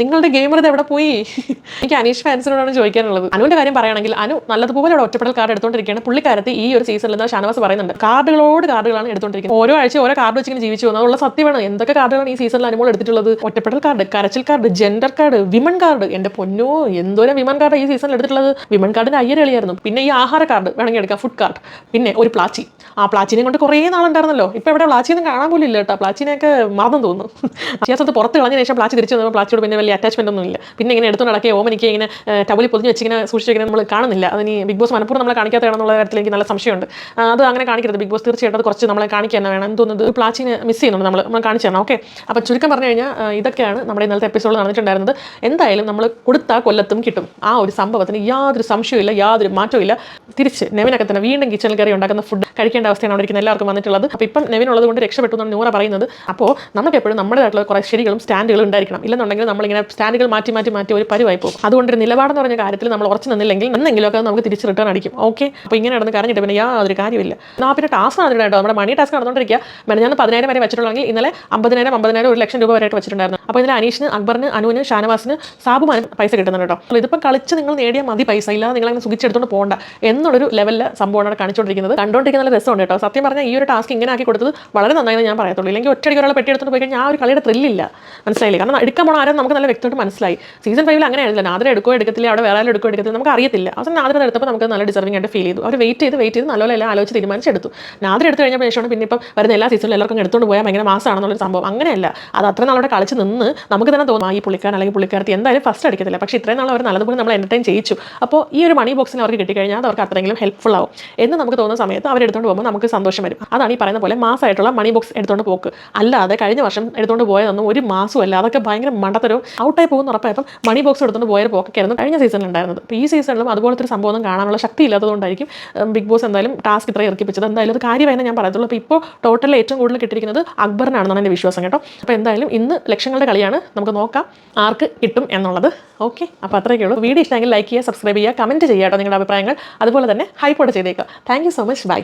നിങ്ങളുടെ ഗെയിമർ ഇത് എവിടെ പോയി? എനിക്ക് അനീഷ് ഫാൻസിനോടാണ് ചോദിക്കാനുള്ളത്. അനുവിന്റെ കാര്യം പറയുകയാണെങ്കിൽ അനു നല്ലതുപോലെ അവിടെ ഒറ്റപ്പെടൽ കാർഡ് എടുത്തോണ്ടിരിക്കുകയാണ്. പുള്ളിക്കാരത്ത് ഈ ഒരു സീസണിൽ നിന്ന് ഷാനവാസ് പറയുന്നുണ്ട്. കാർഡുകളോട് കാർഡുകളാണ് എടുത്തോണ്ടിരിക്കുന്നത്. ഓരോ ആഴ്ച ഓരോ കാർഡ് വെച്ചിങ്ങനെ ജീവിച്ചു പോകുന്നത് ഉള്ള സത്യമാണ്. എന്തൊക്കെ കാർഡുകളാണ് ഈ സീസണിൽ അനുമോൾ എടുത്തിട്ടുള്ളത്? ഒറ്റപ്പെടൽ കാർഡ് കരച്ചിൽ card gender card women card എന്റെ പൊന്നോ എന്തോരം വിമൺ കാർഡ് ഈ സീസണിൽ എടുത്തിട്ടുള്ളത്? വിമൺ കാർഡിന്റെ അയ്യരളിയായിരുന്നു. പിന്നെ ഈ ആഹാര കാർഡ് വേണമെങ്കിൽ എടുക്കാം ഫുഡ് കാർഡ് പിന്നെ ഒരു പ്ലാച്ചി. ആ പ്ലാച്ചിനെ കൊണ്ട് കുറേ നാളുണ്ടായിരുന്നല്ലോ. ഇപ്പൊ ഇവിടെ പ്ലാച്ചിയൊന്നും കാണാൻ പോലും ഇല്ല കേട്ടോ. പ്ലാച്ചിനെയൊക്കെ മറന്നു തോന്നുന്നു. അത്യാവശ്യത്ത് പുറത്ത് കളഞ്ഞ ശേഷം പ്ലാച്ചി തിരിച്ചു വന്നപ്പോൾ പ്ലാച്ചിയോട് പിന്നെ വലിയ അറ്റാച്ച്മെന്റ് ഒന്നും ഇല്ല. പിന്നെ ഇങ്ങനെ എടുത്തു നടക്കുക ഓമനിക്ക് ഇങ്ങനെ ടവലി പൊതിഞ്ഞ് വെച്ചിങ്ങനെ സൂക്ഷിച്ച് നമ്മൾ കാണുന്നില്ല. അതിന് ബിഗ് ബോസ് മനഃപൂർവം നമ്മളെ കാണിക്കാത്തതാണെന്നുള്ള കാര്യത്തിൽ എനിക്ക് നല്ല സംശയമുണ്ട്. അത് അങ്ങനെ കാണിക്കരുത്. ബിഗ് ബോസ് തീർച്ചയായിട്ടും അത് കുറച്ച് നമ്മളെ കാണിക്കാൻ തന്നെ വേണം. തോന്നുന്നത് പ്ലാച്ചിനെ മിസ് ചെയ്യുന്നുണ്ട് നമ്മൾ നമ്മൾ കാണിച്ചു തരണം. ഓക്കെ അപ്പോൾ ചുരുക്കം പറഞ്ഞു കഴിഞ്ഞാൽ ഇതൊക്കെയാണ് നമ്മുടെ ഇന്നലത്തെ എപ്പിസോഡ് നടന്നിട്ടുണ്ടായിരുന്നത്. എന്തായാലും നമ്മൾ കൊടുത്താൽ കൊല്ലത്തും കിട്ടും. ആ ഒരു സംഭവത്തിന് യാതൊരു സംശയമില്ല യാതൊരു മാറ്റവും ഇല്ല തിരിച്ച് നെവിനൊക്കെ തന്നെ വീണ്ടും കിച്ചണിൽ കയറി ഉണ്ടാക്കുന്ന ഫുഡ് കഴിക്കേണ്ട അവസ്ഥയാണ് അവിടെ ഇരിക്കുന്ന എല്ലാവർക്കും വന്നിട്ടുള്ളത്. അപ്പോൾ ഇപ്പം നെവിൻ ഉള്ളത് കൊണ്ട് രക്ഷപ്പെട്ടു എന്നാണ് നൂറ പറയുന്നത്. അപ്പോൾ നമുക്ക് എപ്പോഴും നമ്മുടേതായിട്ടുള്ള കുറേ ശരികളും സ്റ്റാൻഡുകളും ഉണ്ടായിരിക്കണം. ഇല്ലെന്നുണ്ടെങ്കിൽ നമ്മളിങ്ങനെ സ്റ്റാൻഡുകൾ മാറ്റി മാറ്റി മാറ്റി ഒരു പരിവായി പോകും. അതുകൊണ്ട് ഒരു നിലപാടെന്ന് പറഞ്ഞ കാര്യത്തിൽ നമ്മൾ ഉറച്ചു നിന്നില്ലെങ്കിൽ എന്നെങ്കിലുമൊക്കെ നമുക്ക് തിരിച്ച് റിട്ടേൺ അടിക്കും. ഓക്കെ അപ്പോൾ ഇങ്ങനെ നടന്ന് കരഞ്ഞിട്ട് പിന്നെ യാതൊരു കാര്യമില്ല ആ പിന്നെ ടാസ്ക് നടന്നിട്ട് കേട്ടോ നമ്മുടെ മണി ടാസ്ക് നടന്നുകൊണ്ടിരിക്കുക മെനഞ്ഞാന്ന് പതിനായിരം വരെ വെച്ചിട്ടുണ്ടെങ്കിൽ ഇന്നലെ അമ്പതിനായിരം അമ്പതിനായിരം ഒരു ലക്ഷം രൂപ വരെയായിട്ട് വെച്ചിട്ടുണ്ടായിരുന്നു. അപ്പോൾ ഇതിൽ അനീഷിന് അക്ബറിന് അനുവിന് ഷാനവാസിന് സാബുമാനും പൈസ കിട്ടുന്നുണ്ട് കേട്ടോ. അപ്പോൾ ഇതിപ്പോൾ കളിച്ച് നിങ്ങൾ നേടിയാൽ മതി പൈസ. ഇല്ലാതെ നിങ്ങൾ അങ്ങനെ സുഖിച്ചെടുത്തോണ്ട് പോകണ്ട എന്നുള്ളൊരു ലെവലിൽ സംഭവമാണ് കാണിച്ചുകൊണ്ടിരിക്കുന്നത്. കണ്ടുകൊണ്ടിരിക്കുന്ന നല്ല രസമുണ്ട് കേട്ടോ. സത്യം പറഞ്ഞാൽ ഈ ഒരു ടാസ്ക് ഇങ്ങനെ ആക്കി കൊടുത്തത് വളരെ നന്നായി ഞാൻ പറയത്തുള്ളൂ. ഇല്ലെങ്കിൽ ഒറ്റ ഒരാളെ പെട്ടി എടുത്തോണ്ട് പോയി കഴിഞ്ഞാൽ ആ ഒരു കളിയുടെ ത്രില്ലില്ല മനസ്സിലായില്ല? കാരണം എടുക്കാൻ പോണ ആരും നമുക്ക് നല്ല വ്യക്തമായിട്ട് മനസ്സിലായി. സീസൺ ഫൈവിൽ അങ്ങനെ ആയിരുന്നില്ല നാദരെ എടുക്കോ എടുക്കത്തില്ല അവിടെ വേറെ എടുക്കോ എടുക്കത്തില്ല നമുക്ക് അറിയത്തില്ല. അവസാനം നാദരെ എടുത്തപ്പോൾ നമുക്ക് നല്ല ഡിസർവിംഗ് ആയിട്ട് ഫീൽ ചെയ്തു. അവർ വെയിറ്റ് ചെയ്ത് വെയിറ്റ് ചെയ്ത് നല്ലപോലെ എല്ലാം ആലോചിച്ച് തീരുമാനിച്ചെടുത്തു. നാദരെ എടുത്തു കഴിഞ്ഞപ്പോൾ ശേഷമാണ് പിന്നെ ഇപ്പം വരുന്ന എല്ലാ സീസണിലും എല്ലാവർക്കും എടുത്തുകൊണ്ട് പോയാൽ ഭയങ്കര മാസമാണെന്നുള്ളൊരു സംഭവം. അങ്ങനെയല്ല. അത് അത്ര നാളോടെ കളിച്ച് നിന്ന് നമുക്ക് തന്നെ തോന്നും ഈ പുള്ളിക്കാരൻ അല്ലെങ്കിൽ പുള്ളിക്കാരത്തി എന്തായാലും ഫസ്റ്റ് അടിക്കത്തില്ല. പക്ഷേ ഇത്രയും നാൾ അവർ നല്ലതുപോലെ നമ്മൾ എന്റർടൈൻ ചെയ്യിച്ചു. അപ്പോൾ ഈ ഒരു മണി ബോക്സിന് അവർക്ക് കിട്ടിക്കഴിഞ്ഞാൽ അവർക്ക് അത്രയെങ്കിലും ഹെൽപ്ഫുൾ ആവും. എന്ന് നമുക്ക് തോന്നുന്ന സമയത്ത് അവർ എടുത്തുകൊണ്ട് പോകുമ്പോൾ നമുക്ക് സന്തോഷം വരും. അതാണ് ഈ പറയുന്ന പോലെ മാസമായിട്ടുള്ള മണി ബോക്സ് എടുത്തുകൊണ്ട് പോക്ക്. അല്ലാതെ കഴിഞ്ഞ വർഷം എടുത്തുകൊണ്ട് പോയതൊന്നും ഒരു മാസമല്ല അതൊക്കെ ഭയങ്കര മണ്ടത്തരവും ഔട്ടായി പോകുന്ന ഉറപ്പായപ്പം മണി ബോക്സ് എടുത്തുകൊണ്ട് പോയ പോക്കൊക്കെയായിരുന്നു കഴിഞ്ഞ സീസണിൽ ഉണ്ടായിരുന്നത്. അപ്പോൾ ഈ സീസണിലും അതുപോലത്തെ ഒരു സംഭവം കാണാനുള്ള ശക്തി ഇല്ലാത്തതുകൊണ്ടായിരിക്കും ബിഗ് ബോസ് എന്തായാലും ടാസ്ക് ഇത്ര ഇറക്കിപ്പിച്ചത്. എന്തായാലും അത് കാര്യമായി ഞാൻ പറയത്തുള്ളൂ. അപ്പോൾ ഇപ്പോൾ ടോട്ടലിൽ ഏറ്റവും കൂടുതൽ കിട്ടിയിരിക്കുന്നത് അക്ബറിനാണെന്നാണ് എന്റെ വിശ്വാസം കേട്ടോ. അപ്പോൾ എന്തായാലും ഇന്ന് ലക്ഷങ്ങളുടെ കളിയാണ്. നമുക്ക് നോക്കാം ആർക്ക് കിട്ടും എന്നുള്ളത്. ഓക്കെ അപ്പോൾ അത്രയൊക്കെ ഉള്ളൂ വീഡിയോ ഇഷ്ടമെങ്കിൽ ലൈക്ക് ചെയ്യുക സബ്സ്ക്രൈബ് ചെയ്യുക കമന്റ് ചെയ്യുക. കേട്ടോ നിങ്ങളുടെ അഭിപ്രായങ്ങൾ. അതുപോലെ തന്നെ ഹൈപ്പോട്ട് ചെയ്തേക്കുക. Thank so much bye